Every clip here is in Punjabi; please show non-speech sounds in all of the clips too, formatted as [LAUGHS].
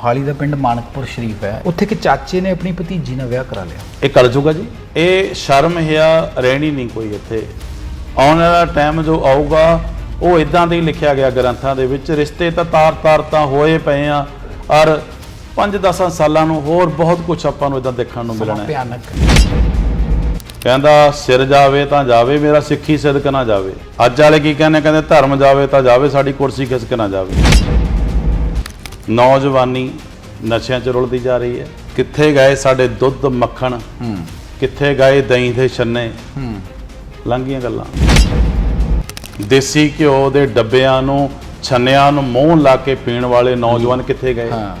ਮੋਹਾਲੀ ਦਾ ਪਿੰਡ ਮਾਨਕਪੁਰ ਸ਼ਰੀਫ ਹੈ। ਉੱਥੇ ਕਿ ਚਾਚੇ ਨੇ ਆਪਣੀ ਭਤੀਜੀ ਨਾਲ ਵਿਆਹ ਕਰਾ ਲਿਆ। ਇਹ ਕਲਯੁਗ ਆ ਜੀ। ਇਹ ਸ਼ਰਮ ਹਿਆ ਰਹਿਣੀ ਨਹੀਂ ਕੋਈ ਇੱਥੇ। ਆਉਣ ਵਾਲਾ ਟਾਈਮ ਜੋ ਆਊਗਾ ਉਹ ਇਦਾਂ ਦੇ ਹੀ ਲਿਖਿਆ ਗਿਆ ਗ੍ਰੰਥਾਂ ਦੇ ਵਿੱਚ। ਰਿਸ਼ਤੇ ਤਾਂ ਤਾਰ-ਤਾਰ ਤਾਂ ਹੋਏ ਪਏ ਆ ਔਰ 5-10 ਸਾਲਾਂ ਨੂੰ ਹੋਰ ਬਹੁਤ ਕੁਝ ਆਪਾਂ ਨੂੰ ਇਦਾਂ ਦੇਖਣ ਨੂੰ ਮਿਲਣਾ ਹੈ। ਭਿਆਨਕ। ਕਹਿੰਦਾ ਸਿਰ ਜਾਵੇ ਤਾਂ ਜਾਵੇ ਮੇਰਾ ਸਿੱਖੀ ਸਿਦਕ ਨਾ ਜਾਵੇ। ਅੱਜ ਵਾਲੇ ਕੀ ਕਹਿੰਦੇ? ਕਹਿੰਦੇ ਧਰਮ ਜਾਵੇ ਤਾਂ ਜਾਵੇ ਸਾਡੀ ਕੁਰਸੀ ਖਿਸਕ ਨਾ ਜਾਵੇ। ਨੌਜਵਾਨੀ ਨਸ਼ਿਆਂ 'ਚ ਰੁਲਦੀ ਜਾ ਰਹੀ ਹੈ। ਕਿੱਥੇ ਗਏ ਸਾਡੇ ਦੁੱਧ ਮੱਖਣ? ਹੂੰ। ਕਿੱਥੇ ਗਏ ਦਹੀਂ ਦੇ ਛੰਨੇ? ਹੂੰ। ਲੰਘੀਆਂ ਗੱਲਾਂ। ਦੇਸੀ ਘਿਓ ਦੇ ਡੱਬਿਆਂ ਨੂੰ ਛੰਨਿਆਂ ਨੂੰ ਮੂੰਹ ਲਾ ਕੇ ਪੀਣ ਵਾਲੇ ਨੌਜਵਾਨ ਕਿੱਥੇ ਗਏ? ਹਾਂ।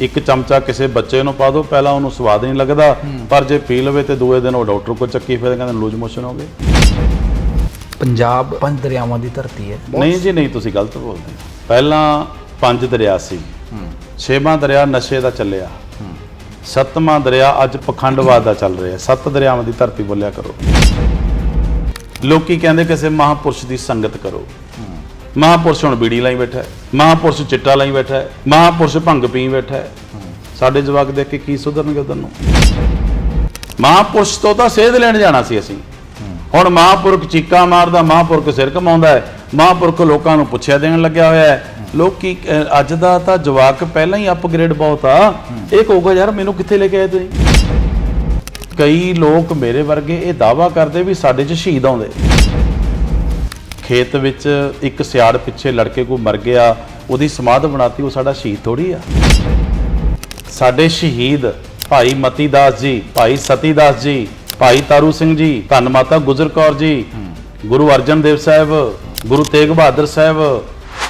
ਇੱਕ ਚਮਚਾ ਕਿਸੇ ਬੱਚੇ ਨੂੰ ਪਾ ਦਿਓ ਪਹਿਲਾਂ ਉਹਨੂੰ ਸਵਾਦ ਨਹੀਂ ਲੱਗਦਾ ਪਰ ਜੇ ਪੀ ਲਵੇ ਤੇ ਦੂਏ ਦਿਨ ਉਹ ਡਾਕਟਰ ਕੋਲ ਚੱਕੀ ਫਿਰ ਕਹਿੰਦੇ ਲੂਜ ਮੋਸ਼ਨ ਹੋ ਗਏ। ਪੰਜਾਬ ਪੰਜ ਦਰਿਆਵਾਂ ਦੀ ਧਰਤੀ ਹੈ। ਨਹੀਂ ਜੀ ਨਹੀਂ ਤੁਸੀਂ ਗਲਤ ਬੋਲਦੇ। ਪਹਿਲਾਂ ਪੰਜ ਦਰਿਆ ਸੀ। ਛੇਵਾਂ ਦਰਿਆ ਨਸ਼ੇ ਦਾ ਚੱਲਿਆ। ਸੱਤਵਾਂ ਦਰਿਆ ਅੱਜ ਪਖੰਡਵਾਦ ਦਾ ਚੱਲ ਰਿਹਾ। ਸੱਤ ਦਰਿਆਵਾਂ ਦੀ ਧਰਤੀ ਬੋਲਿਆ ਕਰੋ। ਲੋਕੀ ਕਹਿੰਦੇ ਕਿਸੇ ਮਹਾਪੁਰਸ਼ ਦੀ ਸੰਗਤ ਕਰੋ। ਮਹਾਪੁਰਸ਼ ਹੁਣ ਬੀੜੀ ਲਾਈ ਬੈਠਾ ਹੈ। ਮਹਾਪੁਰਸ਼ ਚਿੱਟਾ ਲਾਈ ਬੈਠਾ ਹੈ। ਮਹਾਪੁਰਸ਼ ਭੰਗ ਪੀ ਬੈਠਾ ਹੈ। ਸਾਡੇ ਜਵਾਕ ਦੇਖ ਕੇ ਕੀ ਸੁਧਰਨਗੇ ਉਧਰ ਨੂੰ? ਮਹਾਪੁਰਸ਼ ਤੋਂ ਤਾਂ ਸੇਧ ਲੈਣ ਜਾਣਾ ਸੀ ਅਸੀਂ। ਹੁਣ ਮਹਾਪੁਰਖ ਚੀਕਾ ਮਾਰਦਾ, ਮਹਾਪੁਰਖ ਸਿਰ ਕਮਾਉਂਦਾ ਹੈ। ਮਹਾਪੁਰਖ ਲੋਕਾਂ ਨੂੰ ਪੁੱਛਿਆ ਦੇਣ ਲੱਗਿਆ ਹੋਇਆ ਹੈ। ਲੋਕੀ ਅਹ, ਅੱਜ ਦਾ ਤਾਂ ਜਵਾਕ ਪਹਿਲਾਂ ਹੀ ਅਪਗ੍ਰੇਡ ਬਹੁਤ ਆ। ਇਹ ਕਹੂਗਾ ਯਾਰ ਮੈਨੂੰ ਕਿੱਥੇ ਲੈ ਕੇ ਆਏ ਤੁਸੀਂ? ਕਈ ਲੋਕ ਮੇਰੇ ਵਰਗੇ ਇਹ ਦਾਵਾ ਕਰਦੇ ਵੀ ਸਾਡੇ 'ਚ ਸ਼ਹੀਦ ਆਉਂਦੇ। ਖੇਤ ਵਿੱਚ ਇੱਕ ਸਿਆੜ ਪਿੱਛੇ ਲੜਕੇ ਕੋਈ ਮਰ ਗਿਆ ਉਹਦੀ ਸਮਾਧ ਬਣਾਤੀ ਉਹ ਸਾਡਾ ਸ਼ਹੀਦ ਥੋੜੀ ਆ। ਸਾਡੇ ਸ਼ਹੀਦ ਭਾਈ ਮਤੀ ਦਾਸ ਜੀ ਭਾਈ ਸਤੀ ਦਾਸ ਜੀ ਭਾਈ ਤਾਰੂ ਸਿੰਘ ਜੀ ਧੰਨ ਮਾਤਾ ਗੁਜਰ ਕੌਰ ਜੀ ਗੁਰੂ ਅਰਜਨ ਦੇਵ ਸਾਹਿਬ ਗੁਰੂ ਤੇਗ ਬਹਾਦਰ ਸਾਹਿਬ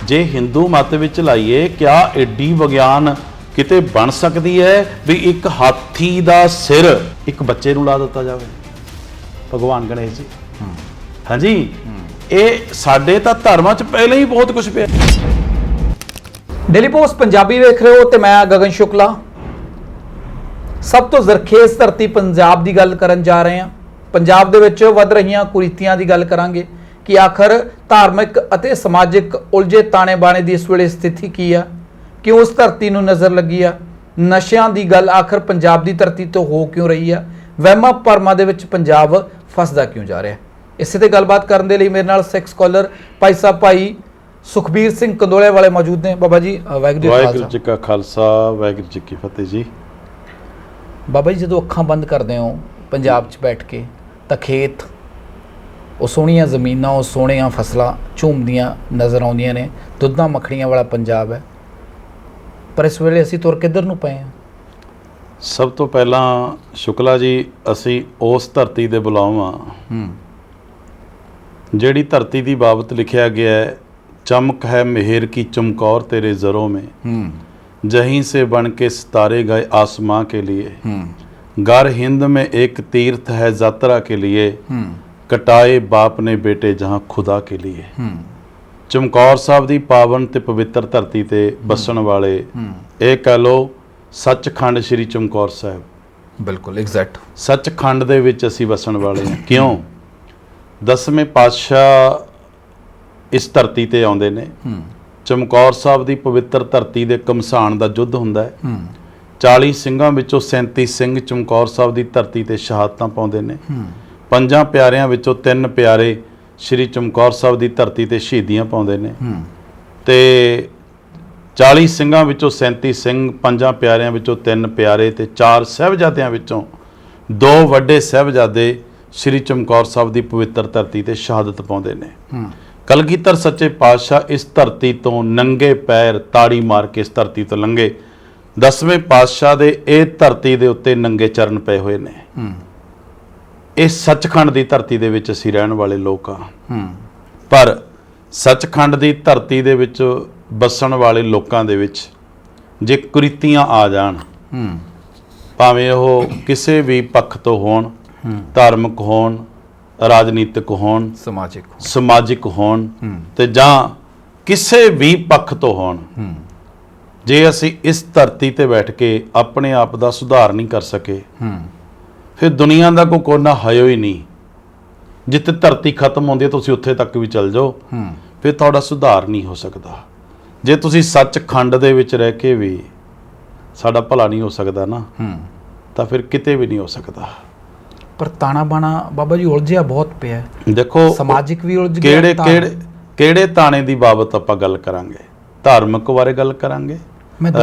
ਜੇ ਹਿੰਦੂ ਮਤ ਵਿੱਚ ਲਾਈਏ ਕਿਆ ਐਡੀ ਵਿਗਿਆਨ ਕਿਤੇ ਬਣ ਸਕਦੀ ਹੈ ਵੀ ਇੱਕ ਹਾਥੀ ਦਾ ਸਿਰ ਇੱਕ ਬੱਚੇ ਨੂੰ ਲਾ ਦਿੱਤਾ ਜਾਵੇ? ਭਗਵਾਨ ਗਣੇਸ਼ ਜੀ। ਹਾਂਜੀ? ਇਹ ਸਾਡੇ ਤਾਂ ਧਰਮਾਂ 'ਚ ਪਹਿਲਾਂ ਹੀ ਬਹੁਤ ਕੁਝ ਪਿਆ। ਡੇਲੀ ਪੋਸਟ ਪੰਜਾਬੀ ਵੇਖ ਰਹੇ ਹੋ ਤੇ ਮੈਂ ਗਗਨ ਸ਼ੁਕਲਾ। ਸਭ ਤੋਂ ਜ਼ਰਖੇਜ਼ ਧਰਤੀ ਪੰਜਾਬ ਦੀ ਗੱਲ ਕਰਨ ਜਾ ਰਹੇ ਹਾਂ। ਪੰਜਾਬ ਦੇ ਵਿੱਚ ਵੱਧ ਰਹੀਆਂ ਕੁਰੀਤੀਆਂ ਦੀ ਗੱਲ ਕਰਾਂਗੇ। ਕਿ ਆਖਰ ਧਾਰਮਿਕ ਅਤੇ ਸਮਾਜਿਕ ਉਲਝੇ ਤਾਣੇ ਬਾਣੇ ਦੀ ਇਸ ਵੇਲੇ ਸਥਿਤੀ ਕੀ ਆ? ਕਿਉਂ ਉਸ ਧਰਤੀ ਨੂੰ ਨਜ਼ਰ ਲੱਗੀ ਆ? ਨਸ਼ਿਆਂ ਦੀ ਗੱਲ ਆਖਰ ਪੰਜਾਬ ਦੀ ਧਰਤੀ ਤੋਂ ਹੋ ਕਿਉਂ ਰਹੀ ਆ? ਵਹਿਮਾਂ ਭਰਮਾਂ ਦੇ ਵਿੱਚ ਪੰਜਾਬ ਫਸਦਾ ਕਿਉਂ ਜਾ ਰਿਹਾ? ਇਸੇ ਤੇ ਗੱਲਬਾਤ ਕਰਨ ਦੇ ਲਈ ਮੇਰੇ ਨਾਲ ਸਿੱਖ ਸਕਾਲਰ ਭਾਈ ਸਾਹਿਬ ਭਾਈ ਸੁਖਬੀਰ ਸਿੰਘ ਕੰਦੋਲੇ ਵਾਲੇ ਮੌਜੂਦ ਨੇ। ਬਾਬਾ ਜੀ ਵਾਹਿਗੁਰੂ ਵਾਹਿਗੁਰੂ ਜੀ ਕਾ ਖਾਲਸਾ ਵਾਹਿਗੁਰੂ ਜੀ ਕੀ ਫਤਿਹ ਜੀ। ਬਾਬਾ ਜੀ ਜਦੋਂ ਅੱਖਾਂ ਬੰਦ ਕਰਦੇ ਹੋ ਪੰਜਾਬ 'ਚ ਬੈਠ ਕੇ ਤਾਂ ਖੇਤ ਉਹ ਸੋਹਣੀਆਂ ਜ਼ਮੀਨਾਂ ਉਹ ਸੋਹਣੀਆਂ ਫਸਲਾਂ ਝੂਮਦੀਆਂ ਨਜ਼ਰ ਆਉਂਦੀਆਂ ਨੇ ਦੁੱਧਾਂ ਮੱਖਣੀਆਂ ਵਾਲਾ ਪੰਜਾਬ ਹੈ ਪਰ ਇਸ ਵੇਲੇ ਅਸੀਂ ਤੁਰ ਕਿੱਧਰ ਨੂੰ ਪਏ ਹਾਂ ਸਭ ਤੋਂ ਪਹਿਲਾਂ ਸ਼ੁਕਲਾ ਜੀ ਅਸੀਂ ਉਸ ਧਰਤੀ ਦੇ ਬੁਲਾਵਾਂ ਹੂੰ ਜਿਹੜੀ ਧਰਤੀ ਦੀ ਬਾਬਤ ਲਿਖਿਆ ਗਿਆ ਹੈ ਚਮਕ ਹੈ ਮਿਹਰ ਕੀ ਚਮਕੌਰ ਤੇਰੇ ਜ਼ਰੋਂ में ਹੂੰ जहीं से बन के सितारे गए आसमां के लिए ਹੂੰ घर हिंद में एक तीर्थ है यात्रा के लिए ਹੂੰ ਕਟਾਏ ਬਾਪ ਨੇ ਬੇਟੇ ਜਹਾਂ ਖੁਦਾ ਕੇ ਲਈ ਚਮਕੌਰ ਸਾਹਿਬ ਦੀ ਪਾਵਨ ਤੇ ਪਵਿੱਤਰ ਧਰਤੀ ਤੇ ਬਸਣ ਵਾਲੇ ਇਹ ਕਹਿ ਲੋ ਸੱਚਖੰਡ ਸ੍ਰੀ ਚਮਕੌਰ ਸਾਹਿਬ। ਬਿਲਕੁਲ ਐਗਜ਼ੈਕਟ ਸੱਚਖੰਡ ਦੇ ਵਿੱਚ ਅਸੀਂ ਵਸਣ ਵਾਲੇ ਹਾਂ। ਕਿਉਂ? ਦਸਵੇਂ ਪਾਤਸ਼ਾਹ ਇਸ ਧਰਤੀ ਤੇ ਆਉਂਦੇ ਨੇ। ਚਮਕੌਰ ਸਾਹਿਬ ਦੀ ਪਵਿੱਤਰ ਧਰਤੀ ਦੇ ਕਮਸਾਨ ਦਾ ਯੁੱਧ ਹੁੰਦਾ ਹੈ। ਹੂੰ। 40 ਸਿੰਘਾਂ ਵਿੱਚੋਂ 37 ਸਿੰਘ ਚਮਕੌਰ ਸਾਹਿਬ ਦੀ ਧਰਤੀ ਤੇ ਸ਼ਹਾਦਤਾਂ ਪਾਉਂਦੇ ਨੇ। ਪੰਜਾਂ ਪਿਆਰਿਆਂ ਵਿੱਚੋਂ ਤਿੰਨ ਪਿਆਰੇ ਸ੍ਰੀ ਚਮਕੌਰ ਸਾਹਿਬ ਦੀ ਧਰਤੀ ਤੇ ਸ਼ਹੀਦੀਆਂ ਪਾਉਂਦੇ ਨੇ। ਤੇ 40 ਸਿੰਘਾਂ ਵਿੱਚੋਂ 37 ਸਿੰਘ ਪੰਜਾਂ ਪਿਆਰਿਆਂ ਵਿੱਚੋਂ ਤਿੰਨ ਪਿਆਰੇ ਤੇ ਚਾਰ ਸਹਿਬਜ਼ਾਦਿਆਂ ਵਿੱਚੋਂ ਦੋ ਵੱਡੇ ਸਹਿਬਜ਼ਾਦੇ ਸ੍ਰੀ ਚਮਕੌਰ ਸਾਹਿਬ ਦੀ ਪਵਿੱਤਰ ਧਰਤੀ ਤੇ ਸ਼ਹਾਦਤ ਪਾਉਂਦੇ ਨੇ। ਕਲਗੀਧਰ ਸੱਚੇ ਪਾਤਸ਼ਾਹ ਇਸ ਧਰਤੀ ਤੋਂ ਨੰਗੇ ਪੈਰ ਤਾੜੀ ਮਾਰ ਕੇ ਇਸ ਧਰਤੀ ਤੋਂ ਲੰਘੇ। ਦਸਵੇਂ ਪਾਤਸ਼ਾਹ ਦੇ ਇਹ ਧਰਤੀ ਦੇ ਉੱਤੇ ਨੰਗੇ ਚਰਨ ਪਏ ਹੋਏ ਨੇ। ਇਹ ਸੱਚਖੰਡ ਦੀ ਧਰਤੀ ਦੇ ਵਿੱਚ ਅਸੀਂ ਰਹਿਣ ਵਾਲੇ ਲੋਕ ਆ ਹੂੰ। ਪਰ ਸੱਚਖੰਡ ਦੀ ਧਰਤੀ ਦੇ ਵਿੱਚ ਬਸਣ ਵਾਲੇ ਲੋਕਾਂ ਦੇ ਵਿੱਚ ਜੇ ਕੁਰੀਤੀਆਂ ਆ ਜਾਣ ਹੂੰ। ਭਾਵੇਂ ਉਹ ਕਿਸੇ ਵੀ ਪੱਖ ਤੋਂ ਹੋਣ ਧਾਰਮਿਕ ਹੋਣ ਰਾਜਨੀਤਿਕ ਹੋਣ ਸਮਾਜਿਕ ਸਮਾਜਿਕ ਹੋਣ ਤੇ ਜਾਂ ਕਿਸੇ ਵੀ ਪੱਖ ਤੋਂ ਹੋਣ ਜੇ ਅਸੀਂ ਇਸ ਧਰਤੀ ਤੇ ਬੈਠ ਕੇ ਆਪਣੇ ਆਪ ਦਾ ਸੁਧਾਰ ਨਹੀਂ ਕਰ ਸਕੇ ਹੂੰ। ਫਿਰ ਦੁਨੀਆ ਦਾ ਕੋਈ ਕੋਨਾ ਹੈ ਹੀ ਨਹੀਂ। ਜਿੱਥੇ ਧਰਤੀ ਖਤਮ ਹੁੰਦੀ ਹੈ ਤੁਸੀਂ ਉੱਥੇ ਤੱਕ ਵੀ ਚੱਲ ਜਾਓ। ਹੂੰ। ਫਿਰ ਤੁਹਾਡਾ ਸੁਧਾਰ ਨਹੀਂ ਹੋ ਸਕਦਾ। ਜੇ ਤੁਸੀਂ ਸੱਚਖੰਡ ਦੇ ਵਿੱਚ ਰਹਿ ਕੇ ਵੀ ਸਾਡਾ ਭਲਾ ਨਹੀਂ ਹੋ ਸਕਦਾ ਨਾ ਹੂੰ। ਤਾਂ ਫਿਰ ਕਿਤੇ ਵੀ ਨਹੀਂ ਹੋ ਸਕਦਾ। ਪਰ ਤਾਣਾ ਬਾਣਾ ਬਾਬਾ ਜੀ ਉਲਝਿਆ ਬਹੁਤ ਪਿਆ। ਦੇਖੋ ਸਮਾਜਿਕ ਵੀ ਉਲਝ ਗਿਆ ਕਿਹੜੇ ਕਿਹੜੇ ਕਿਹੜੇ ਤਾਣੇ ਦੀ ਬਾਬਤ ਆਪਾਂ ਗੱਲ ਕਰਾਂਗੇ? ਧਾਰਮਿਕ ਬਾਰੇ ਗੱਲ ਕਰਾਂਗੇ?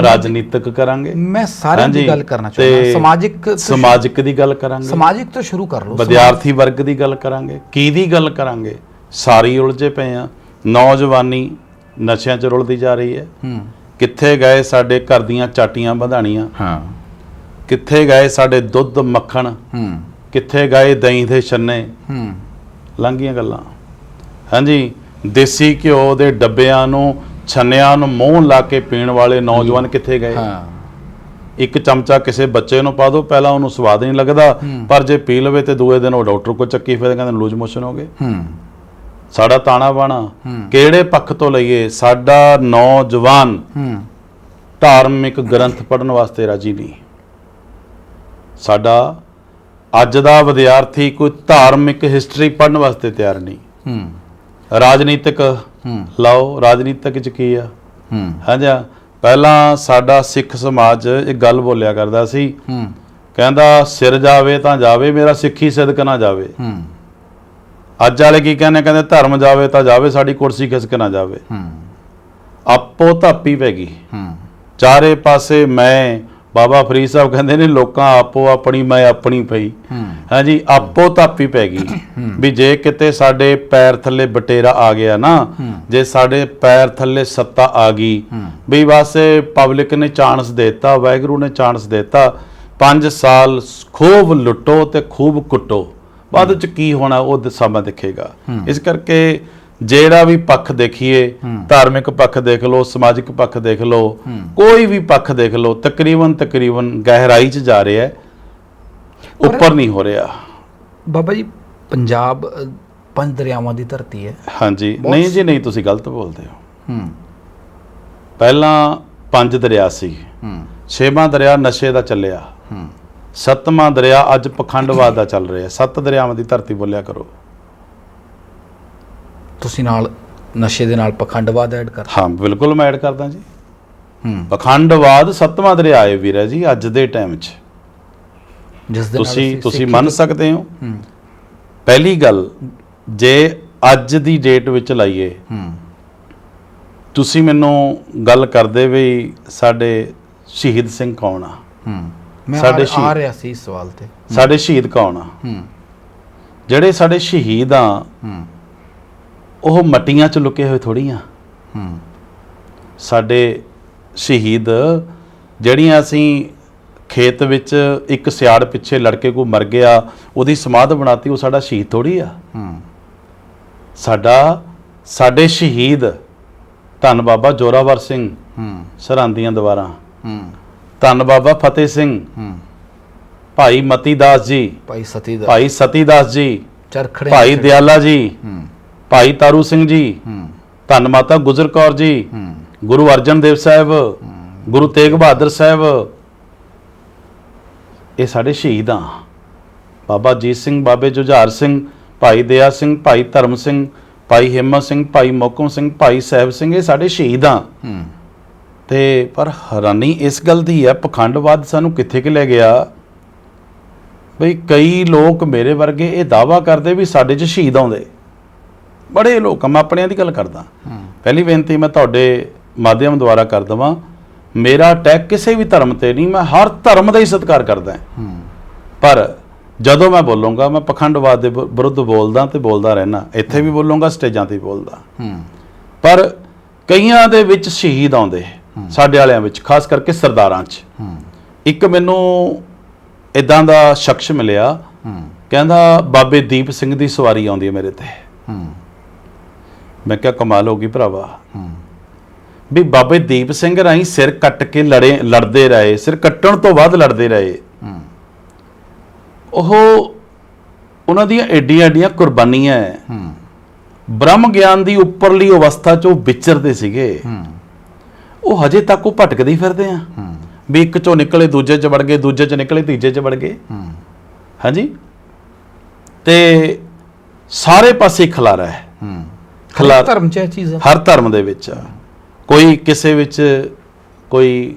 ਰਾਜਨੀਤਿਕ ਕਰਾਂਗੇ। ਮੈਂ ਸਾਰਿਆਂ ਦੀ ਗੱਲ ਕਰਨਾ ਚਾਹੁੰਦਾ। ਸਮਾਜਿਕ ਸ਼ੁਰੂ- ਸਮਾਜਿਕ ਦੀ ਗੱਲ ਕਰਾਂਗੇ। ਸਮਾਜਿਕ ਤੋਂ ਸ਼ੁਰੂ ਕਰ ਲਓ। ਵਿਦਿਆਰਥੀ ਵਰਗ ਦੀ ਗੱਲ ਕਰਾਂਗੇ। ਕੀ ਦੀ ਗੱਲ ਕਰਾਂਗੇ? ਸਾਰੀ ਉਲਝੇ ਪਏ ਆ। ਨੌਜਵਾਨੀ ਨਸ਼ਿਆਂ 'ਚ ਰੁਲਦੀ ਜਾ ਰਹੀ ਹੈ। ਕਿੱਥੇ ਗਏ ਸਾਡੇ ਘਰ ਦੀਆਂ ਚਾਟੀਆਂ ਵਧਾਣੀਆਂ? ਹਾਂ। ਕਿੱਥੇ ਗਏ ਸਾਡੇ ਦੁੱਧ ਮੱਖਣ? ਕਿੱਥੇ ਗਏ ਦਹੀਂ ਦੇ ਛੰਨੇ? ਹੂੰ। ਲੰਘੀਆਂ ਗੱਲਾਂ। ਹਾਂਜੀ। ਦੇਸੀ ਘਿਓ ਦੇ ਡੱਬਿਆਂ ਨੂੰ ਛੰਨਿਆਂ ਨੂੰ ਮੂੰਹ ਲਾ ਕੇ ਪੀਣ ਵਾਲੇ ਨੌਜਵਾਨ ਕਿੱਥੇ ਗਏ? ਹਾਂ। ਇੱਕ ਚਮਚਾ ਕਿਸੇ ਬੱਚੇ ਨੂੰ ਪਾ ਦਿਓ ਪਹਿਲਾਂ ਉਹਨੂੰ ਸਵਾਦ ਨਹੀਂ ਲੱਗਦਾ ਪਰ ਜੇ ਪੀ ਲਵੇ ਤੇ ਦੂਏ ਦਿਨ ਉਹ ਡਾਕਟਰ ਕੋਲ ਚੱਕੀ ਫਿਰ ਕਹਿੰਦੇ ਲੂਜ ਮੋਸ਼ਨ ਹੋ ਗਏ। ਸਾਡਾ ਤਾਣਾ ਬਾਣਾ। ਕਿਹੜੇ ਪੱਖ ਤੋਂ ਲਈਏ? ਸਾਡਾ ਨੌਜਵਾਨ ਧਾਰਮਿਕ ਗ੍ਰੰਥ ਪੜਨ ਵਾਸਤੇ ਰਾਜੀ ਨਹੀਂ। ਸਾਡਾ ਅੱਜ ਦਾ ਵਿਦਿਆਰਥੀ ਕੋਈ ਧਾਰਮਿਕ ਹਿਸਟਰੀ ਪੜਨ ਵਾਸਤੇ ਤਿਆਰ ਨਹੀਂ। ਹੂੰ। ਰਾਜਨੀਤਿਕ ਹੂੰ। ਲਾਓ ਰਾਜਨੀਤਿਕ ਚ ਕੀ ਆ? ਹੂੰ। ਹਾਂਜੀ ਪਹਿਲਾਂ ਸਾਡਾ ਸਿੱਖ ਸਮਾਜ ਇੱਕ ਗੱਲ ਬੋਲਿਆ ਕਰਦਾ ਸੀ। ਹੂੰ। ਕਹਿੰਦਾ ਸਿਰ ਜਾਵੇ ਤਾਂ ਜਾਵੇ ਮੇਰਾ ਸਿੱਖੀ ਸਿਦਕ ਨਾ ਜਾਵੇ। ਹੂੰ। ਅੱਜ ਵਾਲੇ ਕੀ ਕਹਿੰਦੇ? ਕਹਿੰਦੇ ਧਰਮ ਜਾਵੇ ਤਾਂ ਜਾਵੇ ਸਾਡੀ ਕੁਰਸੀ ਖਿਸਕ ਨਾ ਜਾਵੇ। ਹੂੰ। ਆਪੋ ਧਾਪੀ ਪੈ ਗਈ। ਹੂੰ। ਚਾਰੇ ਪਾਸੇ ਮੈਂ ਬਾਬਾ ਫਰੀਦ ਸਾਹਿਬ ਕਹਿੰਦੇ ਨੇ ਲੋਕਾਂ ਆਪੋ ਆਪਣੀ ਮੈਂ ਆਪਣੀ ਪਈ। ਹਾਂਜੀ ਆਪੋ ਧਾਪੀ ਪੈ ਗਈ। ਵੀ ਜੇ ਕਿਤੇ ਸਾਡੇ ਪੈਰ ਥੱਲੇ ਬਟੇਰਾ ਆ ਗਿਆ ਨਾ ਜੇ ਸਾਡੇ ਪੈਰ ਥੱਲੇ ਸੱਤਾ ਆ ਗਈ ਵੀ ਵਾਸੇ ਪਬਲਿਕ ਨੇ ਚਾਂਸ ਦਿੱਤਾ ਵਾਹਿਗੁਰੂ ਨੇ ਚਾਂਸ ਦਿੱਤਾ 5 ਸਾਲ ਖੂਬ ਲੁੱਟੋ ਤੇ ਖੂਬ ਕੁੱਟੋ। ਬਾਅਦ ਵਿੱਚ ਕੀ ਹੋਣਾ ਉਹ ਸਮਾਂ ਦਿਖੇਗਾ। ਇਸ ਕਰਕੇ ਜਿਹੜਾ ਵੀ ਪੱਖ ਦੇਖੀਏ ਧਾਰਮਿਕ ਪੱਖ ਦੇਖ ਲਓ ਸਮਾਜਿਕ ਪੱਖ ਦੇਖ ਲਓ ਕੋਈ ਵੀ ਪੱਖ ਦੇਖ ਲਓ ਤਕਰੀਬਨ ਤਕਰੀਬਨ ਗਹਿਰਾਈ 'ਚ ਜਾ ਰਿਹਾ ਹੈ ਉੱਪਰ ਨਹੀਂ ਹੋ ਰਿਹਾ। ਬਾਬਾ ਜੀ ਪੰਜਾਬ ਪੰਜ ਦਰਿਆਵਾਂ ਦੀ ਧਰਤੀ ਹੈ। ਹਾਂਜੀ। ਨਹੀਂ ਜੀ ਨਹੀਂ ਤੁਸੀਂ ਗਲਤ ਬੋਲਦੇ ਹੋ। ਹੂੰ। ਪਹਿਲਾਂ ਪੰਜ ਦਰਿਆ ਸੀ। ਹੂੰ। ਛੇਵਾਂ ਦਰਿਆ ਨਸ਼ੇ ਦਾ ਚੱਲਿਆ। ਹੂੰ। ਸੱਤਵਾਂ ਦਰਿਆ ਅੱਜ ਪਖੰਡਵਾਦ ਦਾ ਚੱਲ ਰਿਹਾ। ਸੱਤ ਦਰਿਆਵਾਂ ਦੀ ਧਰਤੀ ਬੋਲਿਆ ਕਰੋ। ਤੁਸੀਂ ਨਾਲ ਨਸ਼ੇ ਦੇ ਨਾਲ ਪਖੰਡਵਾਦ ਐਡ ਕਰ ਹਾਂ ਬਿਲਕੁਲ ਮੈਂ ਐਡ ਕਰਦਾ ਜੀ। ਹੂੰ। ਪਖੰਡਵਾਦ ਸੱਤਵਾਂ ਦਰਿਆ ਹੈ ਵੀਰ ਹੈ ਜੀ ਅੱਜ ਦੇ ਟਾਈਮ 'ਚ। ਜਿਸ ਦੇ ਤੁਸੀਂ ਤੁਸੀਂ ਮੰਨ ਸਕਦੇ ਹੋ? ਹੂੰ। ਪਹਿਲੀ ਗੱਲ ਜੇ ਅੱਜ ਦੀ ਡੇਟ ਵਿੱਚ ਲਾਈਏ। ਹੂੰ। ਤੁਸੀਂ ਮੈਨੂੰ ਗੱਲ ਕਰਦੇ ਵੀ ਸਾਡੇ ਸ਼ਹੀਦ ਸਿੰਘ ਕੌਣ ਆ? ਮੈਂ ਸਾਡੇ ਆ ਰਿਹਾ ਸੀ ਇਸ ਸਵਾਲ ਤੇ। ਸਾਡੇ ਸ਼ਹੀਦ ਕੌਣ ਆ? ਹੂੰ। ਜਿਹੜੇ ਸਾਡੇ ਸ਼ਹੀਦ ਆ ਹੂੰ। ਉਹ ਮੱਟੀਆਂ 'ਚ ਲੁਕੇ ਹੋਏ ਥੋੜੀ ਆ। ਹੂੰ। ਸਾਡੇ ਸ਼ਹੀਦ ਜਿਹੜੀਆਂ ਅਸੀਂ ਖੇਤ ਵਿੱਚ ਇੱਕ ਸਿਆੜ ਪਿੱਛੇ ਲੜਕੇ ਕੋ ਮਰ ਗਿਆ ਉਹਦੀ ਸਮਾਧ ਬਣਾਤੀ ਉਹ ਸਾਡਾ ਸ਼ਹੀਦ ਥੋੜੀ ਆ। ਹੂੰ। ਸਾਡਾ ਸਾਡੇ ਸ਼ਹੀਦ ਧੰਨ ਬਾਬਾ ਜੋਰਾਵਰ ਸਿੰਘ ਹੂੰ। ਸਰਹੰਦੀਆਂ ਦੁਆਰਾ। ਹੂੰ। ਧੰਨ ਬਾਬਾ ਫਤਿਹ ਸਿੰਘ ਹੂੰ। ਭਾਈ ਮਤੀ ਦਾਸ ਜੀ ਭਾਈ ਸਤੀ ਦਾ ਭਾਈ ਸਤੀ ਦਾਸ ਜੀ ਚਰਖੜੇ ਭਾਈ ਦਿਆਲਾ ਜੀ ਹੂੰ। ਭਾਈ ਤਾਰੂ ਸਿੰਘ ਜੀ ਧੰਨ ਮਾਤਾ ਗੁਜਰ ਕੌਰ ਜੀ ਗੁਰੂ ਅਰਜਨ ਦੇਵ ਸਾਹਿਬ ਗੁਰੂ ਤੇਗ ਬਹਾਦਰ ਸਾਹਿਬ। ਇਹ ਸਾਡੇ ਸ਼ਹੀਦ ਆ। ਬਾਬਾ ਜੀਤ ਸਿੰਘ ਬਾਬੇ ਜੁਝਾਰ ਸਿੰਘ ਭਾਈ ਦਇਆ ਸਿੰਘ ਭਾਈ ਧਰਮ ਸਿੰਘ ਭਾਈ ਹਿੰਮਤ ਸਿੰਘ ਭਾਈ ਮੋਕਮ ਸਿੰਘ ਭਾਈ ਸਾਹਿਬ ਸਿੰਘ ਇਹ ਸਾਡੇ ਸ਼ਹੀਦ ਆ। ਤੇ ਪਰ ਹੈਰਾਨੀ ਇਸ ਗੱਲ ਦੀ ਹੈ ਪਖੰਡਵਾਦ ਸਾਨੂੰ ਕਿੱਥੇ ਕਿ ਲੈ ਗਿਆ? ਬਈ ਕਈ ਲੋਕ ਮੇਰੇ ਵਰਗੇ ਇਹ ਦਾਵਾ ਕਰਦੇ ਵੀ ਸਾਡੇ 'ਚ ਸ਼ਹੀਦ ਆਉਂਦੇ। ਬੜੇ ਲੋਕ ਆ, ਮੈਂ ਆਪਣਿਆਂ ਦੀ ਗੱਲ ਕਰਦਾ। ਪਹਿਲੀ ਬੇਨਤੀ ਮੈਂ ਤੁਹਾਡੇ ਮਾਧਿਅਮ ਦੁਆਰਾ ਕਰ ਦਵਾਂ। ਮੇਰਾ ਅਟੈਕ ਕਿਸੇ ਵੀ ਧਰਮ ਤੇ ਨਹੀਂ ਮੈਂ ਹਰ ਧਰਮ ਦਾ ਹੀ ਸਤਿਕਾਰ ਕਰਦਾ। ਪਰ ਜਦੋਂ ਮੈਂ ਬੋਲੂੰਗਾ ਮੈਂ ਪਖੰਡਵਾਦ ਦੇ ਵਿਰੁੱਧ ਬੋਲਦਾ ਤੇ ਬੋਲਦਾ ਰਹਿਣਾ ਇੱਥੇ ਵੀ ਬੋਲੂੰਗਾ ਸਟੇਜਾਂ ਤੇ ਬੋਲਦਾ। ਪਰ ਕਈਆਂ ਦੇ ਵਿੱਚ ਸ਼ਹੀਦ ਆਉਂਦੇ ਸਾਡੇ ਵਾਲਿਆਂ ਵਿੱਚ ਖਾਸ ਕਰਕੇ ਸਰਦਾਰਾਂ 'ਚ। ਇੱਕ ਮੈਨੂੰ ਇਦਾਂ ਦਾ ਸ਼ਖਸ ਮਿਲਿਆ। ਕਹਿੰਦਾ ਬਾਬੇ ਦੀਪ ਸਿੰਘ ਦੀ ਸਵਾਰੀ ਆਉਂਦੀ ਹੈ ਮੇਰੇ ਤੇ। ਮੈਂ ਕਿਹਾ ਕਮਾਲ ਹੋ ਗਈ ਭਰਾਵਾ। ਹੂੰ। ਵੀ ਬਾਬੇ ਦੀਪ ਸਿੰਘ ਰਾਹੀਂ ਸਿਰ ਕੱਟ ਕੇ ਲੜੇ ਲੜਦੇ ਰਹੇ ਸਿਰ ਕੱਟਣ ਤੋਂ ਬਾਅਦ ਲੜਦੇ ਰਹੇ। ਹੂੰ। ਉਹ ਉਹਨਾਂ ਦੀਆਂ ਏਡੀਆਂ ਏਡੀਆਂ ਕੁਰਬਾਨੀਆਂ ਹੈ। ਬ੍ਰਹਮ ਗਿਆਨ ਦੀ ਉੱਪਰਲੀ ਅਵਸਥਾ 'ਚ ਉਹ ਵਿਚਰਦੇ ਸੀਗੇ। ਹੂੰ। ਉਹ ਹਜੇ ਤੱਕ ਉਹ ਭਟਕਦੇ ਹੀ ਫਿਰਦੇ ਆ। ਹੂੰ। ਵੀ ਇੱਕ ਚੋਂ ਨਿਕਲੇ ਦੂਜੇ 'ਚ ਵੜ ਗਏ ਦੂਜੇ 'ਚ ਨਿਕਲੇ ਤੀਜੇ 'ਚ ਵੜ ਗਏ। ਹੂੰ। ਹਾਂਜੀ? ਤੇ ਸਾਰੇ ਪਾਸੇ ਖਲਾਰਾ ਹੂੰ ਖਿਲਾਰ- ਧਰਮ ਚ ਇਹ ਚੀਜ਼ ਆ। ਹਰ ਧਰਮ ਦੇ ਵਿੱਚ ਆ। ਕੋਈ ਕਿਸੇ ਵਿੱਚ ਕੋਈ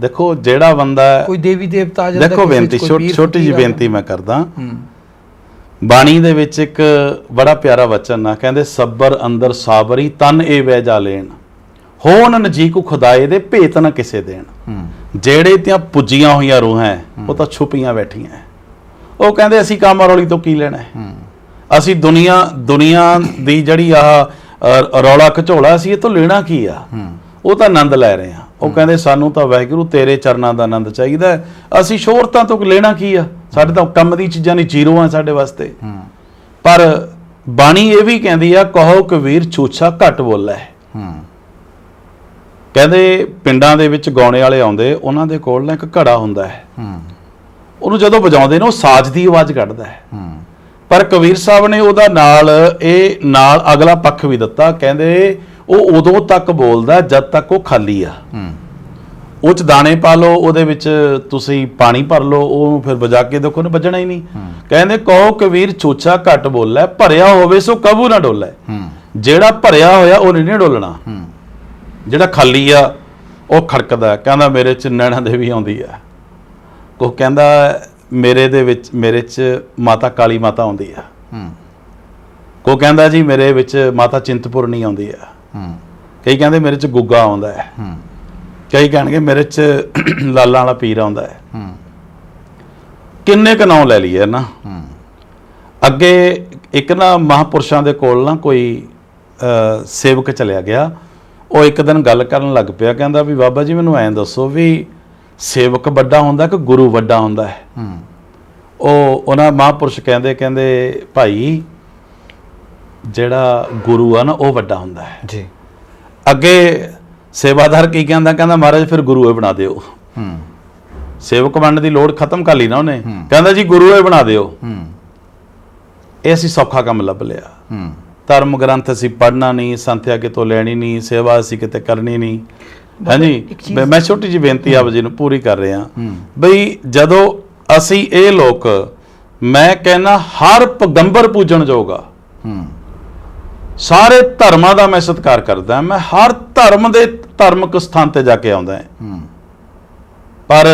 ਦੇਖੋ ਜਿਹੜਾ ਬੰਦਾ ਕੋਈ ਦੇਵੀ ਦੇਵਤਾ ਆ ਜਾਂਦਾ ਦੇਖੋ ਬੇਨਤੀ ਛੋਟੀ ਆ ਬੇਨਤੀ ਮੈਂ ਕਰਦਾ। ਬਾਣੀ ਦੇ ਵਿੱਚ ਇੱਕ ਬੜਾ ਪਿਆਰਾ ਵਚਨ ਆ ਕਹਿੰਦੇ ਸੱਬਰ ਅੰਦਰ ਸਾਬਰੀ ਤਨ ਏ ਵੈ ਜਾ ਲੈਣ। ਹੋਣ ਨਜੀ ਕੋ ਖੁਦਾਏ ਦੇ ਭੇਤ ਨਾ ਕਿਸੇ ਦੇਣ। ਜਿਹੜੇ ਤਿਆਂ ਪੁੱਜੀਆਂ ਹੋਈਆਂ ਰੂਹਾਂ ਉਹ ਤਾਂ ਛੁਪੀਆਂ ਬੈਠੀਆਂ। ਉਹ ਕਹਿੰਦੇ ਅਸੀਂ ਕੰਮ ਰੌਲੀ ਤੋਂ ਕੀ ਲੈਣਾ ਹੈ? ਅਸੀਂ ਦੁਨੀਆ ਦੁਨੀਆ ਦੀ ਜਿਹੜੀ ਅ, ਰੌਲਾ ਘਚੋਲਾ ਸੀ ਇਹ ਤੋਂ ਲੈਣਾ ਕੀ ਆ? ਉਹ ਤਾਂ ਆਨੰਦ ਲੈ ਰਹੇ ਆ। ਉਹ ਕਹਿੰਦੇ ਸਾਨੂੰ ਤਾਂ ਵਾਹਿਗੁਰੂ ਤੇਰੇ ਚਰਨਾਂ ਦਾ ਆਨੰਦ ਚਾਹੀਦਾ। ਅਸੀਂ ਸ਼ੋਹਰਤਾਂ ਤੋਂ ਲੈਣਾ ਕੀ ਆ? ਸਾਡੇ ਤਾਂ ਕੰਮ ਦੀ ਚੀਜ਼ਾਂ ਨਹੀਂ ਜ਼ੀਰੋ ਆ ਸਾਡੇ ਵਾਸਤੇ। ਪਰ ਬਾਣੀ ਇਹ ਵੀ ਕਹਿੰਦੀ ਆ ਕਹੋ ਕਬੀਰ ਛੂਛਾ ਘੱਟ ਬੋਲੇ। ਕਹਿੰਦੇ ਪਿੰਡਾਂ ਦੇ ਵਿੱਚ ਗਾਉਣੇ ਵਾਲੇ ਆਉਂਦੇ ਉਹਨਾਂ ਦੇ ਕੋਲ ਨਾ ਇੱਕ ਘੜਾ ਹੁੰਦਾ ਹੈ। ਉਹਨੂੰ ਜਦੋਂ ਵਜਾਉਂਦੇ ਨੇ ਉਹ ਸਾਜ਼ ਦੀ ਆਵਾਜ਼ ਕੱਢਦਾ ਹੈ। ਹੂੰ। ਪਰ ਕਬੀਰ ਸਾਹਿਬ ਨੇ ਉਹਦਾ ਨਾਲ ਇਹ ਨਾਲ ਅਗਲਾ ਪੱਖ ਵੀ ਦਿੱਤਾ ਕਹਿੰਦੇ ਉਹ ਉਦੋਂ ਤੱਕ ਬੋਲਦਾ ਜਦ ਤੱਕ ਉਹ ਖਾਲੀ ਆ। ਹੂੰ। ਉਹ ਚ ਦਾਣੇ ਪਾ ਲਓ ਉਹਦੇ ਵਿੱਚ ਤੁਸੀਂ ਪਾਣੀ ਭਰ ਲਓ ਉਹਨੂੰ ਫਿਰ ਵਜਾ ਕੇ ਦੇਖੋ ਨਾ ਵੱਜਣਾ ਹੀ ਨਹੀਂ। ਕਹਿੰਦੇ ਕਹੋ ਕਬੀਰ ਚੋਚਾ ਘੱਟ ਬੋਲੇ ਭਰਿਆ ਹੋਵੇ ਸੋ ਕਬੂ ਨਾ ਡੋਲੇ। ਹੂੰ। ਜਿਹੜਾ ਭਰਿਆ ਹੋਇਆ ਉਹ ਨਹੀਂ ਡੋਲਣਾ। ਹੂੰ। ਜਿਹੜਾ ਖਾਲੀ ਆ ਉਹ ਖੜਕਦਾ ਕਹਿੰਦਾ ਮੇਰੇ ਚ ਨੈਣਾ ਦੇਵੀ ਆਉਂਦੀ ਆ ਉਹ ਕਹਿੰਦਾ ਮੇਰੇ ਦੇ ਵਿੱਚ ਮੇਰੇ ਚ ਮਾਤਾ ਕਾਲੀ ਮਾਤਾ ਆਉਂਦੀ ਆ। ਹੂੰ। ਕੋ ਕਹਿੰਦਾ ਜੀ ਮੇਰੇ ਵਿੱਚ ਮਾਤਾ ਚਿੰਤਪੁਰਨੀ ਆਉਂਦੀ ਆ। ਹੂੰ। ਕਈ ਕਹਿੰਦੇ ਮੇਰੇ ਚ ਗੁੱਗਾ ਆਉਂਦਾ ਹੈ। ਹੂੰ। ਕਈ ਕਹਿਣਗੇ ਮੇਰੇ ਚ [CLEARS THROAT] ਲਾਲਾਂ ਵਾਲਾ ਪੀਰ ਆਉਂਦਾ ਹੈ। ਹੂੰ। ਕਿੰਨੇ ਕ ਨਾਂ ਲੈ ਲਈਏ ਨਾ? ਹੂੰ। ਅੱਗੇ ਇੱਕ ਨਾ ਮਹਾਪੁਰਸ਼ਾਂ ਦੇ ਕੋਲ ਨਾ ਕੋਈ ਸੇਵਕ ਚਲਿਆ ਗਿਆ। ਉਹ ਇੱਕ ਦਿਨ ਗੱਲ ਕਰਨ ਲੱਗ ਪਿਆ ਕਹਿੰਦਾ ਵੀ ਬਾਬਾ ਜੀ ਮੈਨੂੰ ਐਂ ਦੱਸੋ ਵੀ ਸੇਵਕ ਵੱਡਾ ਹੁੰਦਾ ਕਿ ਗੁਰੂ ਵੱਡਾ ਹੁੰਦਾ ਹੈ? ਉਹ ਉਹਨਾਂ ਮਹਾਪੁਰਸ਼ ਕਹਿੰਦੇ ਕਹਿੰਦੇ ਭਾਈ ਜਿਹੜਾ ਗੁਰੂ ਆ ਨਾ ਉਹ ਵੱਡਾ ਹੁੰਦਾ ਹੈ। ਜੀ। ਅੱਗੇ ਸੇਵਾਦਾਰ ਕੀ ਕਹਿੰਦਾ? ਕਹਿੰਦਾ ਮਹਾਰਾਜ ਫਿਰ ਗੁਰੂ ਹੀ ਬਣਾ ਦਿਓ। ਹੂੰ। ਸੇਵਕ ਬਣਨ ਦੀ ਲੋੜ ਖਤਮ ਕਰ ਲਈ ਨਾ ਉਹਨੇ। ਕਹਿੰਦਾ ਜੀ ਗੁਰੂ ਹੀ ਬਣਾ ਦਿਓ। ਹੂੰ। ਇਹ ਅਸੀਂ ਸੌਖਾ ਕੰਮ ਲੱਭ ਲਿਆ। ਹੂੰ। ਧਰਮ ਗ੍ਰੰਥ ਅਸੀਂ ਪੜ੍ਹਨਾ ਨਹੀਂ ਸੰਥਿਆ ਕਿਤੋਂ ਲੈਣੀ ਨਹੀਂ ਸੇਵਾ ਅਸੀਂ ਕਿਤੇ ਕਰਨੀ ਨਹੀਂ। ਹਾਂਜੀ ਮੈਂ- ਛੋਟੀ ਜਿਹੀ ਬੇਨਤੀ ਆਪ ਜੀ ਨੂੰ ਪੂਰੀ ਕਰ ਰਿਹਾ। ਬਈ ਜਦੋਂ ਅਸੀਂ ਇਹ ਲੋਕ ਮੈਂ ਕਹਿੰਨਾ ਹਰ ਪਗੰਬਰ ਪੂਜਣ ਜੋਗਾ। ਸਾਰੇ ਧਰਮਾਂ ਦਾ ਮੈਂ ਸਤਿਕਾਰ ਕਰਦਾ ਮੈਂ ਹਰ ਧਰਮ ਦੇ ਧਾਰਮਿਕ ਸਥਾਨ ਤੇ ਜਾ ਕੇ ਆਉਂਦਾ ਹਾਂ। ਪਰ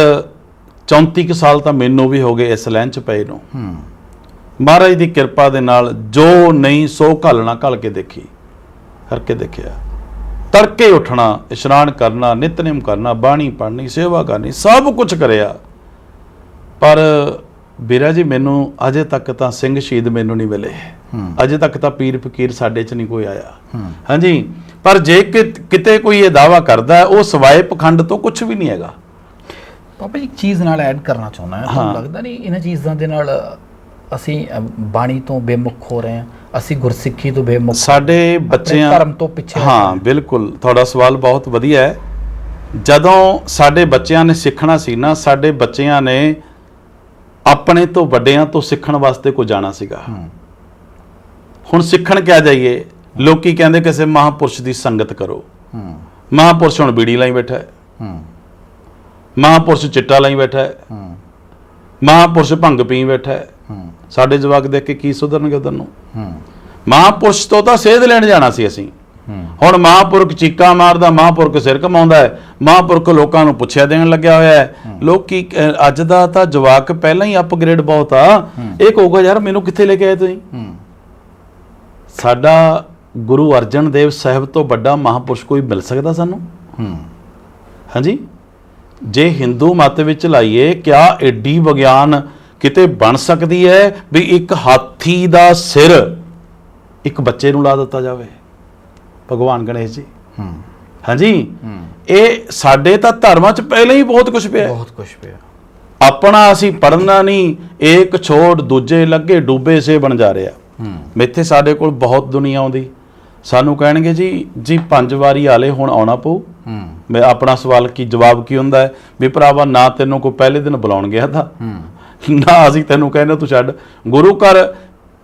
34 ਕੁ ਸਾਲ ਤਾਂ ਮੈਨੂੰ ਵੀ ਹੋ ਗਏ ਇਸ ਲਾਈਨ 'ਚ ਪਏ ਨੂੰ। ਮਹਾਰਾਜ ਦੀ ਕਿਰਪਾ ਦੇ ਨਾਲ ਜੋ ਨਹੀਂ ਸੋ ਘੱਲਣਾ ਘੱਲ ਕੇ ਦੇਖੀ ਕਰਕੇ ਦੇਖਿਆ। ਤੜਕੇ ਉੱਠਣਾ ਇਸ਼ਨਾਨ ਕਰਨਾ ਨਿਤਨੇਮ ਕਰਨਾ ਬਾਣੀ ਪੜ੍ਹਨੀ ਸੇਵਾ ਕਰਨੀ ਸਭ ਕੁਝ ਕਰਿਆ। ਪਰ ਵੀਰਾ ਜੀ ਮੈਨੂੰ ਅਜੇ ਤੱਕ ਤਾਂ ਸਿੰਘ ਸ਼ਹੀਦ ਮੈਨੂੰ ਨਹੀਂ ਮਿਲੇ। ਅਜੇ ਤੱਕ ਤਾਂ ਪੀਰ ਫਕੀਰ ਸਾਡੇ 'ਚ ਨਹੀਂ ਕੋਈ ਆਇਆ। ਹਾਂਜੀ ਪਰ ਜੇ ਕਿਤੇ ਕੋਈ ਇਹ ਦਾਵਾ ਕਰਦਾ ਉਹ ਸਵਾਏ ਪਖੰਡ ਤੋਂ ਕੁਝ ਵੀ ਨਹੀਂ ਹੈਗਾ। ਪਾਪਾ ਜੀ ਇੱਕ ਚੀਜ਼ ਨਾਲ ਐਡ ਕਰਨਾ ਚਾਹੁੰਦਾ ਹਾਂ। ਲੱਗਦਾ ਨਹੀਂ ਇਹਨਾਂ ਚੀਜ਼ਾਂ ਦੇ ਨਾਲ ਅਸੀਂ ਅ, ਬਾਣੀ ਤੋਂ ਬੇਮੁਖ ਹੋ ਰਹੇ ਹਾਂ ਅਸੀਂ ਗੁਰਸਿੱਖੀ ਤੋਂ ਬੇਮੁਖ ਸਾਡੇ ਬੱਚਿਆਂ ਧਰਮ ਤੋਂ ਪਿੱਛੇ ਹਾਂ ਬਿਲਕੁਲ ਤੁਹਾਡਾ ਸਵਾਲ ਬਹੁਤ ਵਧੀਆ ਹੈ। ਜਦੋਂ ਸਾਡੇ ਬੱਚਿਆਂ ਨੇ ਸਿੱਖਣਾ ਸੀ ਨਾ ਸਾਡੇ ਬੱਚਿਆਂ ਨੇ ਆਪਣੇ ਤੋਂ ਵੱਡਿਆਂ ਤੋਂ ਸਿੱਖਣ ਵਾਸਤੇ ਕੋ ਜਾਣਾ ਸੀਗਾ। ਹੁਣ ਸਿੱਖਣ ਕਿਆ ਜਾਈਏ? ਲੋਕੀ ਕਹਿੰਦੇ ਕਿਸੇ ਮਹਾਪੁਰਸ਼ ਦੀ ਸੰਗਤ ਕਰੋ। ਹੂੰ। ਮਹਾਪੁਰਸ਼ ਹੁਣ ਬੀੜੀ ਲਾਈ ਬੈਠਾ ਹੈ। ਹੂੰ। ਮਹਾਪੁਰਸ਼ ਚਿੱਟਾ ਲਾਈ ਬੈਠਾ ਹੈ। ਹੂੰ। ਮਹਾਪੁਰਸ਼ ਭੰਗ ਪੀ ਬੈਠਾ ਹੂੰ। ਸਾਡੇ ਜਵਾਕ ਦੇਖ ਕੇ ਕੀ ਸੁਧਰਨਗੇ ਉਧਰ ਨੂੰ? ਹੂੰ। ਮਹਾਪੁਰਸ਼ ਤੋਂ ਤਾਂ ਸੇਧ ਲੈਣ ਜਾਣਾ ਸੀ ਅਸੀਂ। ਹੁਣ ਮਹਾਪੁਰਖ ਚੀਕਾਂ ਮਾਰਦਾ ਮਹਾਪੁਰਖ ਸਿਰ ਕਮਾਉਂਦਾ ਹੈ। ਮਹਾਪੁਰਖ ਲੋਕਾਂ ਨੂੰ ਪੁੱਛਿਆ ਦੇਣ ਲੱਗਿਆ ਹੋਇਆ ਹੈ। ਲੋਕ ਕੀ ਅੱਜ ਦਾ ਤਾਂ ਜਵਾਕ ਪਹਿਲਾਂ ਹੀ ਅਪਗ੍ਰੇਡ ਬਹੁਤ ਆ। ਇਹ ਕਹੂਗਾ ਯਾਰ ਮੈਨੂੰ ਕਿੱਥੇ ਲੈ ਕੇ ਆਏ ਤੁਸੀਂ? ਸਾਡਾ ਗੁਰੂ ਅਰਜਨ ਦੇਵ ਸਾਹਿਬ ਤੋਂ ਵੱਡਾ ਮਹਾਪੁਰਸ਼ ਕੋਈ ਮਿਲ ਸਕਦਾ ਸਾਨੂੰ? ਹਾਂਜੀ? ਜੇ ਹਿੰਦੂ ਮਤ ਵਿੱਚ ਲਾਈਏ ਕਿਆ ਐਡੀ ਵਿਗਿਆਨ ਕਿਤੇ ਬਣ ਸਕਦੀ ਹੈ ਵੀ ਇੱਕ ਹਾਥੀ ਦਾ ਸਿਰ ਇੱਕ ਬੱਚੇ ਨੂੰ ਲਾ ਦਿੱਤਾ ਜਾਵੇ? ਭਗਵਾਨ ਗਣੇਸ਼ ਜੀ। ਹੂੰ। ਹਾਂਜੀ? ਇਹ ਸਾਡੇ ਤਾਂ ਧਰਮਾਂ 'ਚ ਪਹਿਲਾਂ ਹੀ ਬਹੁਤ ਕੁਝ ਪਿਆ। ਬਹੁਤ ਕੁਝ ਪਿਆ। ਆਪਣਾ ਅਸੀਂ ਪੜਨਾ ਨਹੀਂ ਇੱਕ ਛੋੜ ਦੂਜੇ ਲੱਗੇ ਡੂਬੇ ਸੇ ਬਣ ਜਾ ਰਿਹਾ। ਹੂੰ। ਮੇਥੇ ਸਾਡੇ ਕੋਲ ਬਹੁਤ ਦੁਨੀਆ ਆਉਂਦੀ। ਸਾਨੂੰ ਕਹਿਣਗੇ ਜੀ ਜੀ ਪੰਜ ਵਾਰੀ ਆਲੇ ਹੁਣ ਆਉਣਾ ਪਊ। ਹੂੰ। ਮੈਂ ਆਪਣਾ ਸਵਾਲ ਕੀ ਜਵਾਬ ਕੀ ਹੁੰਦਾ ਹੈ? ਵੀ ਭਰਾਵਾ ਨਾ ਤੈਨੂੰ ਕੋਈ ਪਹਿਲੇ ਦਿਨ ਬੁਲਾਉਣ ਗਿਆ ਤਾਂ ਹੂੰ। [LAUGHS] ਨਾ ਅਸੀਂ ਤੈਨੂੰ ਕਹਿੰਦੇ ਤੂੰ ਛੱਡ। ਗੁਰੂ ਘਰ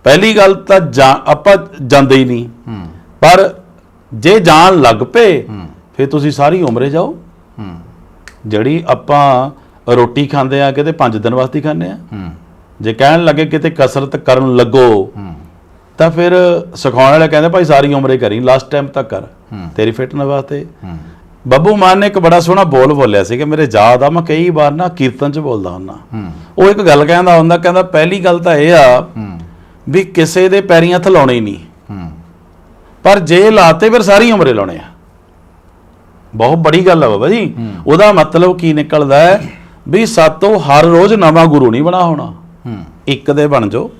ਪਹਿਲੀ ਗੱਲ ਤਾਂ ਜਾ- ਆਪਾਂ ਜਾਂਦੇ ਹੀ ਨਹੀਂ। ਪਰ ਜੇ ਜਾਣ ਲੱਗ ਪਏ ਫਿਰ ਤੁਸੀਂ ਸਾਰੀ ਉਮਰੇ ਜਾਓ। ਹੂੰ। ਜਿਹੜੀ ਆਪਾਂ ਰੋਟੀ ਖਾਂਦੇ ਆ ਕਿਤੇ 5 ਦਿਨ ਵਾਸਤੇ ਖਾਂਦੇ ਆ ਹੂੰ। ਜੇ ਕਹਿਣ ਲੱਗੇ ਕਿਤੇ ਕਸਰਤ ਕਰਨ ਲੱਗੋ ਹੂੰ। ਤਾਂ ਫਿਰ ਸਿਖਾਉਣ ਵਾਲੇ ਕਹਿੰਦੇ ਭਾਈ ਸਾਰੀ ਉਮਰੇ ਕਰੀ ਲਾਸਟ ਟਾਈਮ ਤੱਕ ਕਰ। ਤੇਰੀ ਫਿਟਨੈਸ ਵਾਸਤੇ। ਬੱਬੂ ਮਾਨ ਨੇ ਇੱਕ ਬੜਾ ਸੋਹਣਾ ਬੋਲ ਬੋਲਿਆ ਸੀ ਕਿ ਮੇਰੇ ਯਾਦ ਆ ਮੈਂ ਕਈ ਵਾਰ ਨਾ ਕੀਰਤਨ 'ਚ ਬੋਲਦਾ ਹੁੰਦਾ। ਹੂੰ। ਉਹ ਇੱਕ ਗੱਲ ਕਹਿੰਦਾ ਹੁੰਦਾ ਕਹਿੰਦਾ ਪਹਿਲੀ ਗੱਲ ਤਾਂ ਇਹ ਆ ਵੀ ਕਿਸੇ ਦੇ ਪੈਰੀਂ ਹੱਥ ਲਾਉਣੇ ਹੀ ਨਹੀਂ। ਹੂੰ। ਪਰ ਜੇ ਲਾਤੇ ਫਿਰ ਸਾਰੀ ਉਮਰੇ ਲਾਉਣੇ ਆ। ਬਹੁਤ ਬੜੀ ਗੱਲ ਆ ਬਾਬਾ ਜੀ। ਉਹਦਾ ਮਤਲਬ ਕੀ ਨਿਕਲਦਾ ਹੈ ਵੀ ਸਾਤੋਂ ਹਰ ਰੋਜ਼ ਨਵਾਂ ਗੁਰੂ ਨਹੀਂ ਬਣਾ ਹੋਣਾ। ਹੂੰ। ਇੱਕ ਦੇ ਬਣ ਜਾਓ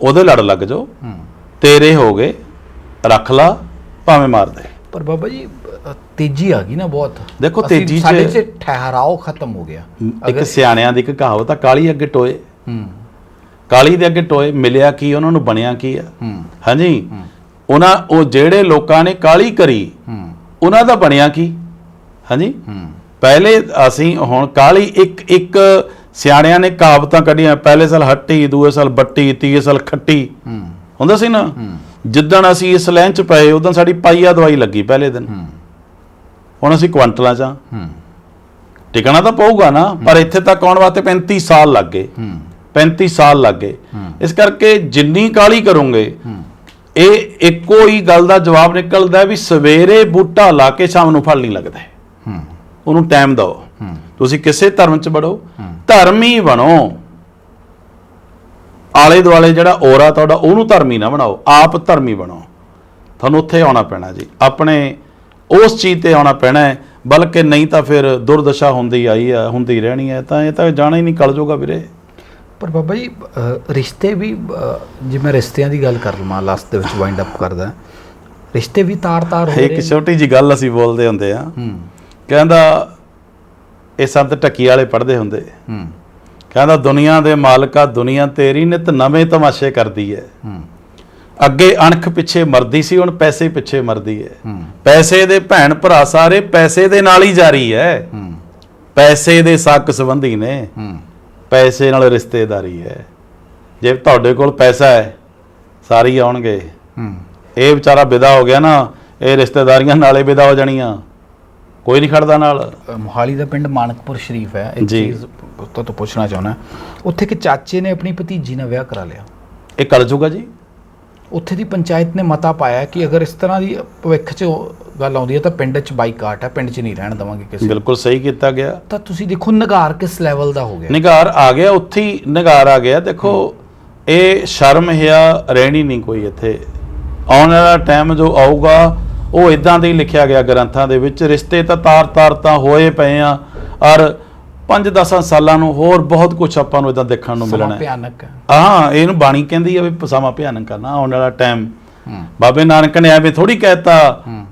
ਉਹਦੇ ਲੜ ਲੱਗ ਜਾਓ। ਹੂੰ। ਤੇਰੇ ਹੋ ਗਏ ਰੱਖ ਲਾ ਭਾਵੇਂ ਮਾਰ ਦੇ। ਪਰ ਬਾਬਾ ਜੀ ਤੇਜ਼ੀ ਆ ਗਈ ਨਾ ਬਹੁਤ। ਦੇਖੋ, ਅਸੀਂ- ਤੇਜ਼ੀ 'ਚ- ਸਾਡੇ 'ਚ ਠਹਿਰਾਓ ਖਤਮ ਹੋ ਗਿਆ। ਇੱਕ ਸਿਆਣਿਆਂ ਦੀ ਇੱਕ ਕਹਾਵਤ ਆ ਕਾਲੀ ਅੱਗੇ ਟੋਏ। ਹੂੰ। ਕਾਲੀ ਦੇ ਅੱਗੇ ਟੋਏ ਮਿਲਿਆ ਕੀ ਉਹਨਾਂ ਨੂੰ ਬਣਿਆ ਕੀ ਆ? ਹੂੰ। ਹਾਂਜੀ? ਉਹਨਾਂ ਉਹ ਜਿਹੜੇ ਲੋਕਾਂ ਨੇ ਕਾਲੀ ਕਰੀ ਹੂੰ। ਉਹਨਾਂ ਦਾ ਬਣਿਆ ਕੀ? ਹਾਂਜੀ? ਹੂੰ। ਪਹਿਲੇ ਅਸੀਂ ਹੁਣ ਕਾਲੀ ਇੱਕ ਇੱਕ ਸਿਆਣਿਆਂ ਨੇ ਕਹਾਵਤਾਂ ਕੱਢੀਆਂ। ਪਹਿਲੇ ਸਾਲ ਹੱਟੀ ਦੂਏ ਸਾਲ ਬੱਟੀ ਤੀਏ ਸਾਲ ਖੱਟੀ। ਹੂੰ। ਹੁੰਦਾ ਸੀ ਨਾ? ਜਿੱਦਣ ਅਸੀਂ ਇਸ ਲਾਈਨ ਚ ਪਏ ਉਦੋਂ ਸਾਡੀ ਪਾਈਆ ਦਵਾਈ ਲੱਗੀ ਪਹਿਲੇ ਦਿਨ। ਹੂੰ। ਹੁਣ ਅਸੀਂ ਕੁਆਂਟਲਾਂ ਚ ਆ। ਹੂੰ। ਟਿਕਣਾ ਤਾਂ ਪਊਗਾ ਨਾ ਪਰ ਇੱਥੇ ਤੱਕ ਆਉਣ ਵਾਸਤੇ 35 ਸਾਲ ਲੱਗ ਗਏ। ਹੂੰ। 35 ਸਾਲ ਲੱਗ ਗਏ। ਇਸ ਕਰਕੇ ਜਿੰਨੀ ਕਾਲੀ ਕਰੋਗੇ ਇਹ ਇੱਕੋ ਹੀ ਗੱਲ ਦਾ ਜਵਾਬ ਨਿਕਲਦਾ ਵੀ ਸਵੇਰੇ ਬੂਟਾ ਲਾ ਕੇ ਸ਼ਾਮ ਨੂੰ ਫਲ ਨਹੀਂ ਲੱਗਦਾ। ਉਹਨੂੰ ਟਾਈਮ ਦਿਓ। ਤੁਸੀਂ ਕਿਸੇ ਧਰਮ ਚ ਬੜੋ ਧਰਮੀ ਬਣੋ। ਆਲੇ ਦੁਆਲੇ ਜਿਹੜਾ ਔਰਾ ਤੁਹਾਡਾ ਉਹਨੂੰ ਧਰਮੀ ਨਾ ਬਣਾਓ। ਆਪ ਧਰਮੀ ਬਣੋ। ਤੁਹਾਨੂੰ ਉੱਥੇ ਆਉਣਾ ਪੈਣਾ ਜੀ। ਆਪਣੇ ਉਸ ਚੀਜ਼ ਤੇ ਆਉਣਾ ਪੈਣਾ ਹੈ ਬਲਕਿ ਨਹੀਂ ਤਾਂ ਫਿਰ ਦੁਰਦਸ਼ਾ ਹੁੰਦੀ ਆਈ ਆ ਹੁੰਦੀ ਰਹਿਣੀ ਹੈ ਤਾਂ ਇਹ ਤਾਂ ਜਾਣਾ ਹੀ ਨਹੀਂ ਕਲ ਜਾਊਗਾ ਵੀਰੇ। ਪਰ ਬਾਬਾ ਜੀ ਰਿਸ਼ਤੇ ਵੀ ਜੇ ਮੈਂ ਰਿਸ਼ਤਿਆਂ ਦੀ ਗੱਲ ਕਰ ਲਵਾਂ ਲਾਸਟ ਦੇ ਵਿੱਚ ਵਾਈਂਡ ਅਪ ਕਰਦਾ ਰਿਸ਼ਤੇ ਵੀ ਤਾਰ-ਤਾਰ ਹੋ ਰਹੇ ਇੱਕ ਛੋਟੀ ਜੀ ਗੱਲ ਅਸੀਂ ਬੋਲਦੇ ਹੁੰਦੇ ਆ। ਹੂੰ। ਕਹਿੰਦਾ ਇਹ ਸੰਤ ਟੱਕੀ ਵਾਲੇ ਪੜ੍ਹਦੇ ਹੁੰਦੇ। ਹੂੰ। ਕਹਿੰਦਾ ਦੁਨੀਆ ਦੇ ਮਾਲਕਾ ਦੁਨੀਆ ਤੇਰੀ ਨਿਤ ਨਵੇਂ ਤਮਾਸ਼ੇ ਕਰਦੀ ਹੈ। ਹੂੰ। ਅੱਗੇ ਅਣਖ ਪਿੱਛੇ ਮਰਦੀ ਸੀ ਹੁਣ ਪੈਸੇ ਪਿੱਛੇ ਮਰਦੀ ਹੈ। ਪੈਸੇ ਦੇ ਭੈਣ ਭਰਾ ਸਾਰੇ ਪੈਸੇ ਦੇ ਨਾਲ ਹੀ ਜਾਰੀ ਹੈ। ਹੂੰ ਪੈਸੇ ਦੇ ਸਾਕ ਸੰਬੰਧੀ ਨੇ। ਪੈਸੇ ਨਾਲ ਰਿਸ਼ਤੇਦਾਰੀ ਹੈ। ਜੇ ਤੁਹਾਡੇ ਕੋਲ ਪੈਸਾ ਹੈ ਸਾਰੀ ਆਉਣਗੇ। ਇਹ ਵਿਚਾਰਾ ਵਿਦਾ ਹੋ ਗਿਆ ਨਾ ਇਹ ਰਿਸ਼ਤੇਦਾਰੀਆਂ ਨਾਲੇ ਵਿਦਾ ਹੋ ਜਾਣੀਆਂ। ਕੋਈ ਨਹੀਂ ਖੜਦਾ ਨਾਲ। ਮੋਹਾਲੀ ਦਾ ਪਿੰਡ ਮਾਨਕਪੁਰ ਸ਼ਰੀਫ ਹੈ। ਇੱਕ ਜੀ। ਚੀਜ਼ ਤੋਂ ਤੋਂ ਪੁੱਛਣਾ ਚਾਹੁੰਦਾ। ਉੱਥੇ ਇੱਕ ਚਾਚੇ ਨੇ ਆਪਣੀ ਭਤੀਜੀ ਨਾਲ ਵਿਆਹ ਕਰਾ ਲਿਆ। ਇਹ ਕਰ ਜੂਗਾ ਜੀ। ਉੱਥੇ ਦੀ ਪੰਚਾਇਤ ਨੇ ਮਤਾ ਪਾਇਆ ਕਿ ਅਗਰ ਇਸ ਤਰ੍ਹਾਂ ਦੀ ਭਵਿੱਖ 'ਚ ਗੱਲ ਆਉਂਦੀ ਹੈ ਤਾਂ ਪਿੰਡ 'ਚ ਬਾਈਕਾਟ ਹੈ ਪਿੰਡ 'ਚ ਨਹੀਂ ਰਹਿਣ ਦੇਵਾਂਗੇ ਕਿਸੇ ਨੂੰ। ਬਿਲਕੁਲ ਸਹੀ ਕੀਤਾ ਗਿਆ। ਤਾਂ ਤੁਸੀਂ ਦੇਖੋ ਨਗਾਰ ਕਿਸ ਲੈਵਲ ਦਾ ਹੋ ਗਿਆ? ਨਿਗਾਰ ਆ ਗਿਆ ਉੱਥੇ ਹੀ ਨਿਗਾਰ ਆ ਗਿਆ। ਦੇਖੋ ਇਹ ਸ਼ਰਮ ਹਿਆ ਰਹਿਣੀ ਨਹੀਂ ਕੋਈ ਇੱਥੇ। ਆਉਣ ਵਾਲਾ ਟਾਈਮ ਜੋ ਆਊਗਾ ਉਹ ਇਦਾਂ ਦੇ ਹੀ ਲਿਖਿਆ ਗਿਆ ਗ੍ਰੰਥਾਂ ਦੇ ਵਿੱਚ। ਰਿਸ਼ਤੇ ਤਾਂ ਤਾਰ-ਤਾਰ ਤਾਂ ਹੋਏ ਪਏ ਆ ਔਰ 5-10 ਸਾਲਾਂ ਨੂੰ ਹੋਰ ਬਹੁਤ ਕੁਝ ਆਪਾਂ ਨੂੰ ਇਦਾਂ ਦੇਖਣ ਨੂੰ ਮਿਲਣਾ ਹੈ। ਭਿਆਨਕ। ਹੈ ਇਹਨੂੰ ਬਾਣੀ ਕਹਿੰਦੀ ਆ ਵੀ ਸਮਾਂ ਭਿਆਨਕ ਆ ਨਾ ਆਉਣ ਵਾਲਾ ਟਾਈਮ ਹੂੰ। ਬਾਬੇ ਨਾਨਕ ਨੇ ਐਵੇਂ ਥੋੜੀ ਕਹਿਤਾ ਹੂੰ।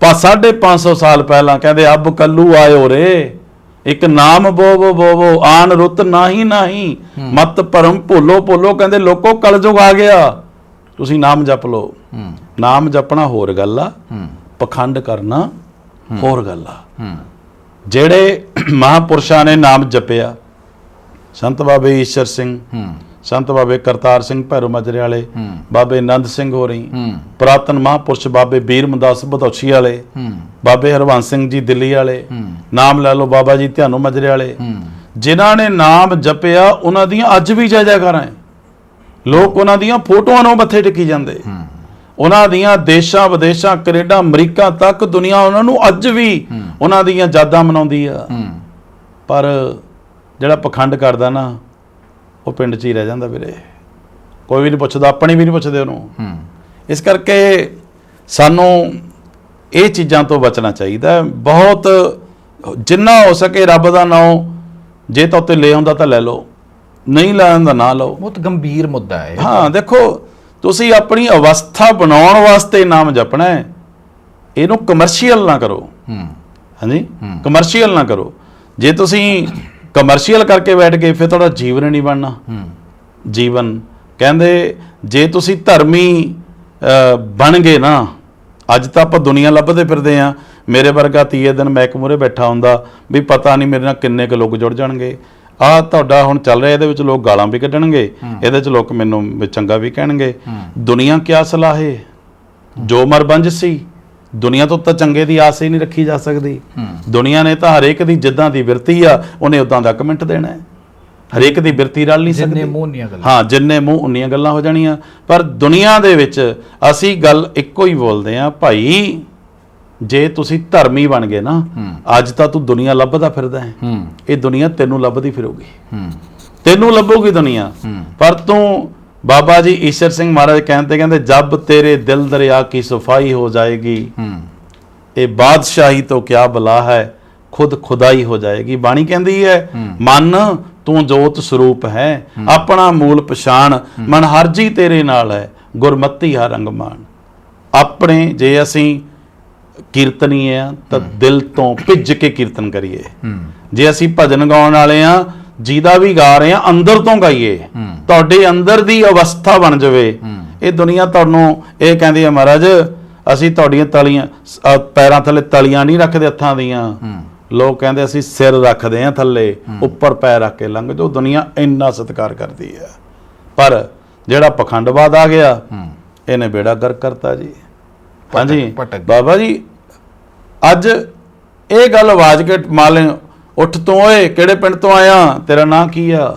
ਪਾ 550 ਸਾਲ ਪਹਿਲਾਂ ਕਹਿੰਦੇ ਅਬ ਕੱਲੂ ਆਇਓ ਰੇ ਇੱਕ ਨਾਮ ਬੋਵੋ ਬੋਵੋ ਆਨ ਰੁੱਤ ਨਾਹੀ ਨਾਹੀ ਮਤ ਭਰਮ ਭੁੱਲੋ ਭੁੱਲੋ ਕਹਿੰਦੇ ਲੋਕੋ ਕਲਯੁਗ ਆ ਗਿਆ। ਤੁਸੀਂ ਨਾਮ ਜਪ ਲਓ। ਹੂੰ। ਨਾਮ ਜਪਣਾ ਹੋਰ ਗੱਲ ਆ ਪਖੰਡ ਕਰਨਾ ਹੋਰ ਗੱਲ ਆ। ਜਿਹੜੇ ਮਹਾਪੁਰਸ਼ਾਂ ਨੇ ਨਾਮ ਜਪਿਆ ਸੰਤ ਬਾਬੇ ਈਸ਼ਰ ਸਿੰਘ ਹੂੰ। ਸੰਤ ਬਾਬੇ ਕਰਤਾਰ ਸਿੰਘ ਭੈਰੋ ਮਜਰੇ ਵਾਲੇ ਹੂੰ। ਬਾਬੇ ਨੰਦ ਸਿੰਘ ਹੋ ਰਹੀ ਹੂੰ। ਪੁਰਾਤਨ ਮਹਾਪੁਰਸ਼ ਬਾਬੇ ਬੀਰਮਦਾਸ ਬਧੌਛੀ ਵਾਲੇ ਹੂੰ। ਬਾਬੇ ਹਰਵੰਸ ਸਿੰਘ ਜੀ ਦਿੱਲੀ ਵਾਲੇ ਹੂੰ। ਨਾਮ ਲੈ ਲਓ ਬਾਬਾ ਜੀ ਧਿਆਨੋ ਮਜਰੇ ਵਾਲੇ। ਹੂੰ। ਜਿਨ੍ਹਾਂ ਨੇ ਨਾਮ ਜਪਿਆ ਉਹਨਾਂ ਦੀਆਂ ਅੱਜ ਵੀ ਜੈ ਜੈਕਾਰਾਂ ਹੈ ਲੋਕ ਉਹਨਾਂ ਦੀਆਂ ਫੋਟੋਆਂ ਨੂੰ ਮੱਥੇ ਟੇਕੀ ਜਾਂਦੇ। ਹੂੰ। ਉਹਨਾਂ ਦੀਆਂ ਦੇਸ਼ਾਂ ਵਿਦੇਸ਼ਾਂ ਕੈਨੇਡਾ ਅਮਰੀਕਾ ਤੱਕ ਦੁਨੀਆ ਉਹਨਾਂ ਨੂੰ ਅੱਜ ਵੀ ਉਹਨਾਂ ਦੀਆਂ ਯਾਦਾਂ ਮਨਾਉਂਦੀ ਆ। ਪਰ ਜਿਹੜਾ ਪਖੰਡ ਕਰਦਾ ਨਾ ਉਹ ਪਿੰਡ 'ਚ ਹੀ ਰਹਿ ਜਾਂਦਾ ਵੀਰੇ। ਕੋਈ ਵੀ ਨਹੀਂ ਪੁੱਛਦਾ ਆਪਣੇ ਵੀ ਨਹੀਂ ਪੁੱਛਦੇ ਉਹਨੂੰ। ਇਸ ਕਰਕੇ ਸਾਨੂੰ ਇਹ ਚੀਜ਼ਾਂ ਤੋਂ ਬਚਣਾ ਚਾਹੀਦਾ। ਬਹੁਤ ਜਿੰਨਾ ਹੋ ਸਕੇ ਰੱਬ ਦਾ ਨਾਮ ਜੇ ਤਾਂ ਉੱਤੇ ਲੈ ਆਉਂਦਾ ਤਾਂ ਲੈ ਲਓ। ਨਹੀਂ ਲੈ ਆਉਂਦਾ ਨਾ ਲਓ। ਬਹੁਤ ਗੰਭੀਰ ਮੁੱਦਾ ਹੈ। ਹਾਂ ਦੇਖੋ ਤੁਸੀਂ ਆਪਣੀ ਅਵਸਥਾ ਬਣਾਉਣ ਵਾਸਤੇ ਨਾਮ ਜਪਣਾ ਹੈ। ਇਹਨੂੰ ਕਮਰਸ਼ੀਅਲ ਨਾ ਕਰੋ। ਹੂੰ। ਹਾਂਜੀ? ਕਮਰਸ਼ੀਅਲ ਨਾ ਕਰੋ। ਜੇ ਤੁਸੀਂ ਕਮਰਸ਼ੀਅਲ ਕਰਕੇ ਬੈਠ ਗਏ ਫਿਰ ਤੁਹਾਡਾ ਜੀਵਨ ਨਹੀਂ ਬਣਨਾ। ਹੂੰ। ਜੀਵਨ। ਕਹਿੰਦੇ ਜੇ ਤੁਸੀਂ ਧਰਮੀ ਬਣ ਗਏ ਨਾ ਅੱਜ ਤਾਂ ਆਪਾਂ ਦੁਨੀਆ ਲੱਭਦੇ ਫਿਰਦੇ ਆ ਮੇਰੇ ਵਰਗਾ ਤੀਏ ਦਿਨ ਮੈਕ ਮੂਹਰੇ ਬੈਠਾ ਹੁੰਦਾ ਵੀ ਪਤਾ ਨਹੀਂ ਮੇਰੇ ਨਾਲ ਕਿੰਨੇ ਕੁ ਲੋਕ ਜੁੜ ਜਾਣਗੇ। ਆ ਤੁਹਾਡਾ ਹੁਣ ਚੱਲ ਰਿਹਾ ਇਹਦੇ ਵਿੱਚ ਲੋਕ ਗਾਲਾਂ ਵੀ ਕੱਢਣਗੇ ਇਹਦੇ 'ਚ ਲੋਕ ਮੈਨੂੰ ਵੀ ਚੰਗਾ ਵੀ ਕਹਿਣਗੇ। ਦੁਨੀਆ ਕਿਆ ਸਲਾਹੇ? ਜੋ ਮਰਬੰਜ ਸੀ ਦੁਨੀਆ ਤੋਂ ਤਾਂ ਚੰਗੇ ਦੀ ਆਸ ਹੀ ਨਹੀਂ ਰੱਖੀ ਜਾ ਸਕਦੀ। ਦੁਨੀਆ ਨੇ ਤਾਂ ਹਰੇਕ ਦੀ ਜਿੱਦਾਂ ਦੀ ਬਿਰਤੀ ਆ ਉਹਨੇ ਉਦਾਂ ਦਾ ਕਮੈਂਟ ਦੇਣਾ ਹੈ। ਹਰੇਕ ਦੀ ਬਿਰਤੀ ਰਲ ਨਹੀਂ ਸਕਦੀ। ਜਿੰਨੇ ਮੂੰਹ ਨੀਆਂ ਗੱਲਾਂ। ਹਾਂ ਜਿੰਨੇ ਮੂੰਹ ਉਨੀਆਂ ਗੱਲਾਂ ਹੋ ਜਾਣੀਆਂ। ਪਰ ਦੁਨੀਆ ਦੇ ਵਿੱਚ ਅਸੀਂ ਗੱਲ ਇੱਕੋ ਹੀ ਬੋਲਦੇ ਆ ਭਾਈ ਜੇ ਤੁਸੀਂ ਧਰਮੀ ਬਣ ਗਏ ਨਾ। ਅੱਜ ਤਾਂ ਤੂੰ ਦੁਨੀਆ ਲੱਭਦਾ ਫਿਰਦਾ ਹੈ। ਇਹ ਦੁਨੀਆ ਤੈਨੂੰ ਲੱਭਦੀ ਫਿਰੂਗੀ। ਤੈਨੂੰ ਲੱਭੂਗੀ ਦੁਨੀਆ। ਪਰ ਤੂੰ ਬਾਬਾ ਜੀ ਈਸ਼ਰ ਸਿੰਘ ਮਹਾਰਾਜ ਕਹਿੰਦੇ ਕਹਿੰਦੇ ਜਬ ਤੇਰੇ ਦਿਲ ਦਰਿਆ ਕੀ ਸਫ਼ਾਈ ਹੋ ਜਾਏਗੀ ਇਹ ਬਾਦਸ਼ਾਹੀ ਤੋਂ ਕਿਆ ਬਲਾ ਹੈ? ਖੁਦ ਖੁਦਾਈ ਹੋ ਜਾਏਗੀ। ਬਾਣੀ ਕਹਿੰਦੀ ਹੈ ਮਨ ਤੂੰ ਜੋਤ ਸਰੂਪ ਹੈ। ਆਪਣਾ ਮੂਲ ਪਛਾਣ ਮਨ ਹਰਜੀ ਤੇਰੇ ਨਾਲ ਹੈ। ਗੁਰਮਤੀ ਹਰ ਰੰਗ ਮਾਨ ਆਪਣੇ ਜੇ ਅਸੀਂ ਕੀਰਤਨੀ ਆ ਤਾਂ ਦਿਲ ਤੋਂ ਭਿੱਜ ਕੇ ਕੀਰਤਨ ਕਰੀਏ। ਜੇ ਅਸੀਂ ਭਜਨ ਗਾਉਣ ਵਾਲੇ ਆ ਜਿਹਦਾ ਵੀ ਗਾ ਰਹੇ ਆ ਅੰਦਰ ਤੋਂ ਗਾਈਏ। ਤੁਹਾਡੇ ਅੰਦਰ ਦੀ ਅਵਸਥਾ ਬਣ ਜਾਵੇ। ਇਹ ਦੁਨੀਆ ਤੁਹਾਨੂੰ ਇਹ ਕਹਿੰਦੀ ਹੈ ਮਹਾਰਾਜ ਅਸੀਂ ਤੁਹਾਡੀਆਂ ਤਲੀਆਂ ਪੈਰਾਂ ਥੱਲੇ ਤਲੀਆਂ ਨਹੀਂ ਰੱਖਦੇ ਹੱਥਾਂ ਦੀਆਂ। ਲੋਕ ਕਹਿੰਦੇ ਅਸੀਂ ਸਿਰ ਰੱਖਦੇ ਆ ਥੱਲੇ ਉੱਪਰ ਪੈਰ ਰੱਖ ਕੇ ਲੰਘ ਜੋ ਦੁਨੀਆ ਇੰਨਾ ਸਤਿਕਾਰ ਕਰਦੀ ਹੈ ਪਰ ਜਿਹੜਾ ਪਖੰਡਵਾਦ ਆ ਗਿਆ ਇਹਨੇ ਬੇੜਾ ਗਰ ਕਰਤਾ ਜੀ। ਹਾਂਜੀ। ਬਾਬਾ ਜੀ ਅੱਜ ਇਹ ਗੱਲ ਆਵਾਜ਼ ਕੇ ਮਾਲੇ ਉੱਠ ਤੂੰ ਓਏ ਕਿਹੜੇ ਪਿੰਡ ਤੋਂ ਆਇਆ? ਤੇਰਾ ਨਾਂ ਕੀ ਆ?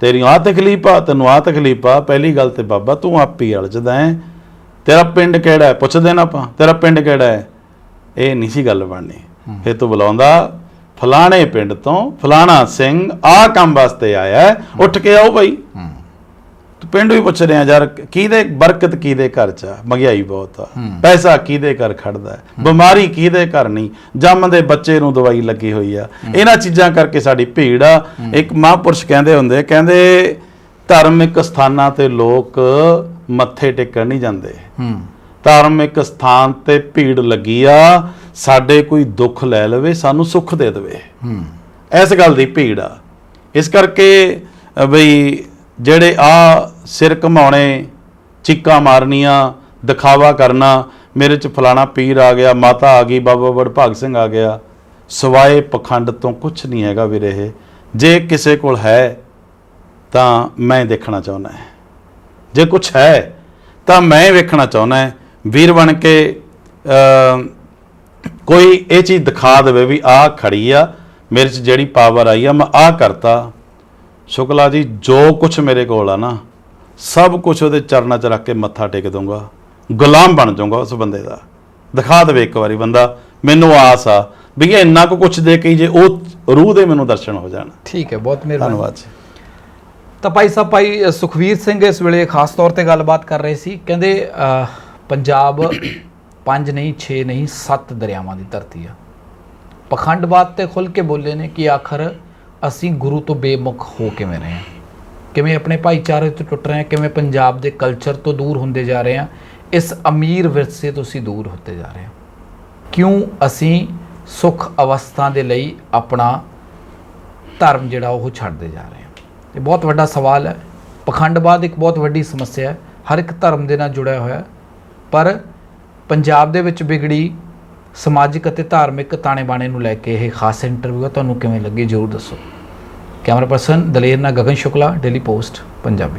ਤੇਰੀ ਆ ਤਕਲੀਫ ਆ ਤੈਨੂੰ ਆ ਤਕਲੀਫ ਆ ਪਹਿਲੀ ਗੱਲ ਤੇ ਬਾਬਾ ਤੂੰ ਆਪ ਹੀ ਅਲਝਦਾ ਹੈ। ਤੇਰਾ ਪਿੰਡ ਕਿਹੜਾ ਹੈ? ਪੁੱਛਦੇ ਨਾ ਆਪਾਂ ਤੇਰਾ ਪਿੰਡ ਕਿਹੜਾ ਹੈ? ਇਹ ਨਹੀਂ ਸੀ ਗੱਲ ਬਣਨੀ। ਫਿਰ ਤੂੰ ਬੁਲਾਉਂਦਾ ਫਲਾਣੇ ਪਿੰਡ ਤੋਂ ਫਲਾਣਾ ਸਿੰਘ ਆ ਕੰਮ ਵਾਸਤੇ ਆਇਆ ਉੱਠ ਕੇ ਆਓ ਭਾਈ ਪਿੰਡ ਵੀ ਪੁੱਛ ਰਿਹਾ ਯਾਰ ਕਿਹਦੇ ਬਰਕਤ ਕਿਹਦੇ ਘਰ ਚ ਆ? ਮਹਿੰਗਾਈ ਬਹੁਤ ਆ। ਪੈਸਾ ਕਿਹਦੇ ਘਰ ਖੜਦਾ ਹੈ? ਬਿਮਾਰੀ ਕਿਹਦੇ ਘਰ ਨਹੀਂ? ਜੰਮਦੇ ਬੱਚੇ ਨੂੰ ਦਵਾਈ ਲੱਗੀ ਹੋਈ ਆ। ਇਹਨਾਂ ਚੀਜ਼ਾਂ ਕਰਕੇ ਸਾਡੀ ਭੀੜ ਆ। ਇੱਕ ਮਹਾਂਪੁਰਸ਼ ਕਹਿੰਦੇ ਹੁੰਦੇ ਕਹਿੰਦੇ ਧਾਰਮਿਕ ਸਥਾਨਾਂ ਤੇ ਲੋਕ ਮੱਥੇ ਟੇਕਣ ਨਹੀਂ ਜਾਂਦੇ। ਧਾਰਮਿਕ ਸਥਾਨ ਤੇ ਭੀੜ ਲੱਗੀ ਆ। ਸਾਡੇ ਕੋਈ ਦੁੱਖ ਲੈ ਲਵੇ ਸਾਨੂੰ ਸੁੱਖ ਦੇ ਦੇਵੇ। ਇਸ ਗੱਲ ਦੀ ਭੀੜ ਆ। ਇਸ ਕਰਕੇ ਬਈ ਜਿਹੜੇ ਆ ਸਿਰ ਘਮਾਉਣੇ, ਚੀਕਾਂ ਮਾਰਨੀਆਂ, ਦਿਖਾਵਾ ਕਰਨਾ, ਮੇਰੇ ਚ ਫਲਾਣਾ ਪੀਰ ਆ ਗਿਆ, ਮਾਤਾ ਆ ਗਈ, ਬਾਬਾ ਵਡਭਾਗ ਸਿੰਘ ਆ ਗਿਆ। ਸਵਾਏ ਪਖੰਡ ਤੋਂ ਕੁਝ ਨਹੀਂ ਹੈਗਾ ਵੀਰੇ ਇਹ। ਜੇ ਕਿਸੇ ਕੋਲ ਹੈ, ਤਾਂ ਮੈਂ ਦੇਖਣਾ ਚਾਹੁੰਦਾ ਹਾਂ। ਜੇ ਕੁਝ ਹੈ, ਤਾਂ ਮੈਂ ਵੇਖਣਾ ਚਾਹੁੰਦਾ ਹਾਂ। ਵੀਰ ਬਣ ਕੇ ਕੋਈ ਇਹ ਚੀਜ਼ ਦਿਖਾ ਦੇਵੇ ਵੀ ਆਹ ਖੜੀ ਆ, ਮੇਰੇ 'ਚ ਜਿਹੜੀ ਪਾਵਰ ਆਈ ਆ, ਮੈਂ ਆਹ ਕਰਤਾ। ਸ਼ੁਕਲਾ ਜੀ, ਜੋ ਕੁਝ ਮੇਰੇ ਕੋਲ ਆ ਨਾ ਸਭ ਕੁਝ ਉਹਦੇ ਚਰਨਾਂ 'ਚ ਰੱਖ ਕੇ ਮੱਥਾ ਟੇਕ ਦੂੰਗਾ ਗੁਲਾਮ ਬਣ ਜਾਊਂਗਾ ਉਸ ਬੰਦੇ ਦਾ। ਦਿਖਾ ਦੇਵੇ ਇੱਕ ਵਾਰੀ ਬੰਦਾ ਮੈਨੂੰ ਆਸ ਆ ਵੀ ਇਹ ਇੰਨਾ ਕੁ ਕੁਝ ਦੇ ਕੇ ਜੇ ਉਹ ਰੂਹ ਦੇ ਮੈਨੂੰ ਦਰਸ਼ਨ ਹੋ ਜਾਣ। ਠੀਕ ਹੈ ਬਹੁਤ ਮਿਹਰਬਾਨੀ। ਧੰਨਵਾਦ ਜੀ। ਤਾਂ ਭਾਈ ਸਾਹਿਬ ਭਾਈ ਸੁਖਵੀਰ ਸਿੰਘ ਇਸ ਵੇਲੇ ਖਾਸ ਤੌਰ ਤੇ ਗੱਲਬਾਤ ਕਰ ਰਹੇ ਸੀ। ਕਹਿੰਦੇ ਪੰਜਾਬ ਪੰਜ ਨਹੀਂ 6 ਨਹੀਂ 7 ਦਰਿਆਵਾਂ ਦੀ ਧਰਤੀ ਆ। ਪਖੰਡਵਾਦ ਤੇ ਖੁੱਲ ਕੇ ਬੋਲੇ ਨੇ ਕਿ ਆਖਰ ਅਸੀਂ ਗੁਰੂ ਤੋਂ ਬੇਮੁਖ ਹੋ ਕਿਵੇਂ ਰਹੇ ਹਾਂ? ਕਿਵੇਂ ਆਪਣੇ ਭਾਈਚਾਰੇ ਤੋਂ ਟੁੱਟ ਰਹੇ ਹਾਂ, ਕਿਵੇਂ ਪੰਜਾਬ ਦੇ ਕਲਚਰ ਤੋਂ ਦੂਰ ਹੁੰਦੇ ਜਾ ਰਹੇ ਹਾਂ, ਇਸ ਅਮੀਰ ਵਿਰਸੇ ਤੋਂ ਅਸੀਂ ਦੂਰ ਹੁੰਦੇ ਜਾ ਰਹੇ ਹਾਂ। ਕਿਉਂ ਅਸੀਂ ਸੁਖ ਅਵਸਥਾ ਦੇ ਲਈ ਆਪਣਾ ਧਰਮ ਜਿਹੜਾ ਉਹ ਛੱਡਦੇ ਜਾ ਰਹੇ ਹਾਂ? ਇਹ ਬਹੁਤ ਵੱਡਾ ਸਵਾਲ ਹੈ। ਪਖੰਡਵਾਦ ਇੱਕ ਬਹੁਤ ਵੱਡੀ ਸਮੱਸਿਆ ਹੈ। ਹਰ ਇੱਕ ਧਰਮ ਦੇ ਨਾਲ ਜੁੜਿਆ ਹੋਇਆ ਪਰ ਪੰਜਾਬ ਦੇ ਵਿੱਚ ਵਿਗੜੀ ਸਮਾਜਿਕ ਅਤੇ ਧਾਰਮਿਕ ਤਾਣੇ ਬਾਣੇ ਨੂੰ ਲੈ ਕੇ ਇਹ ਖਾਸ ਇੰਟਰਵਿਊ ਹੈ ਤੁਹਾਨੂੰ ਕਿਵੇਂ ਲੱਗੀ ਜਰੂਰ ਦੱਸੋ। ਕੈਮਰਾ ਪਰਸਨ ਦਲੇਰ ਨਾਲ ਗਗਨ ਸ਼ੁਕਲਾ ਡੇਲੀ ਪੋਸਟ ਪੰਜਾਬੀ।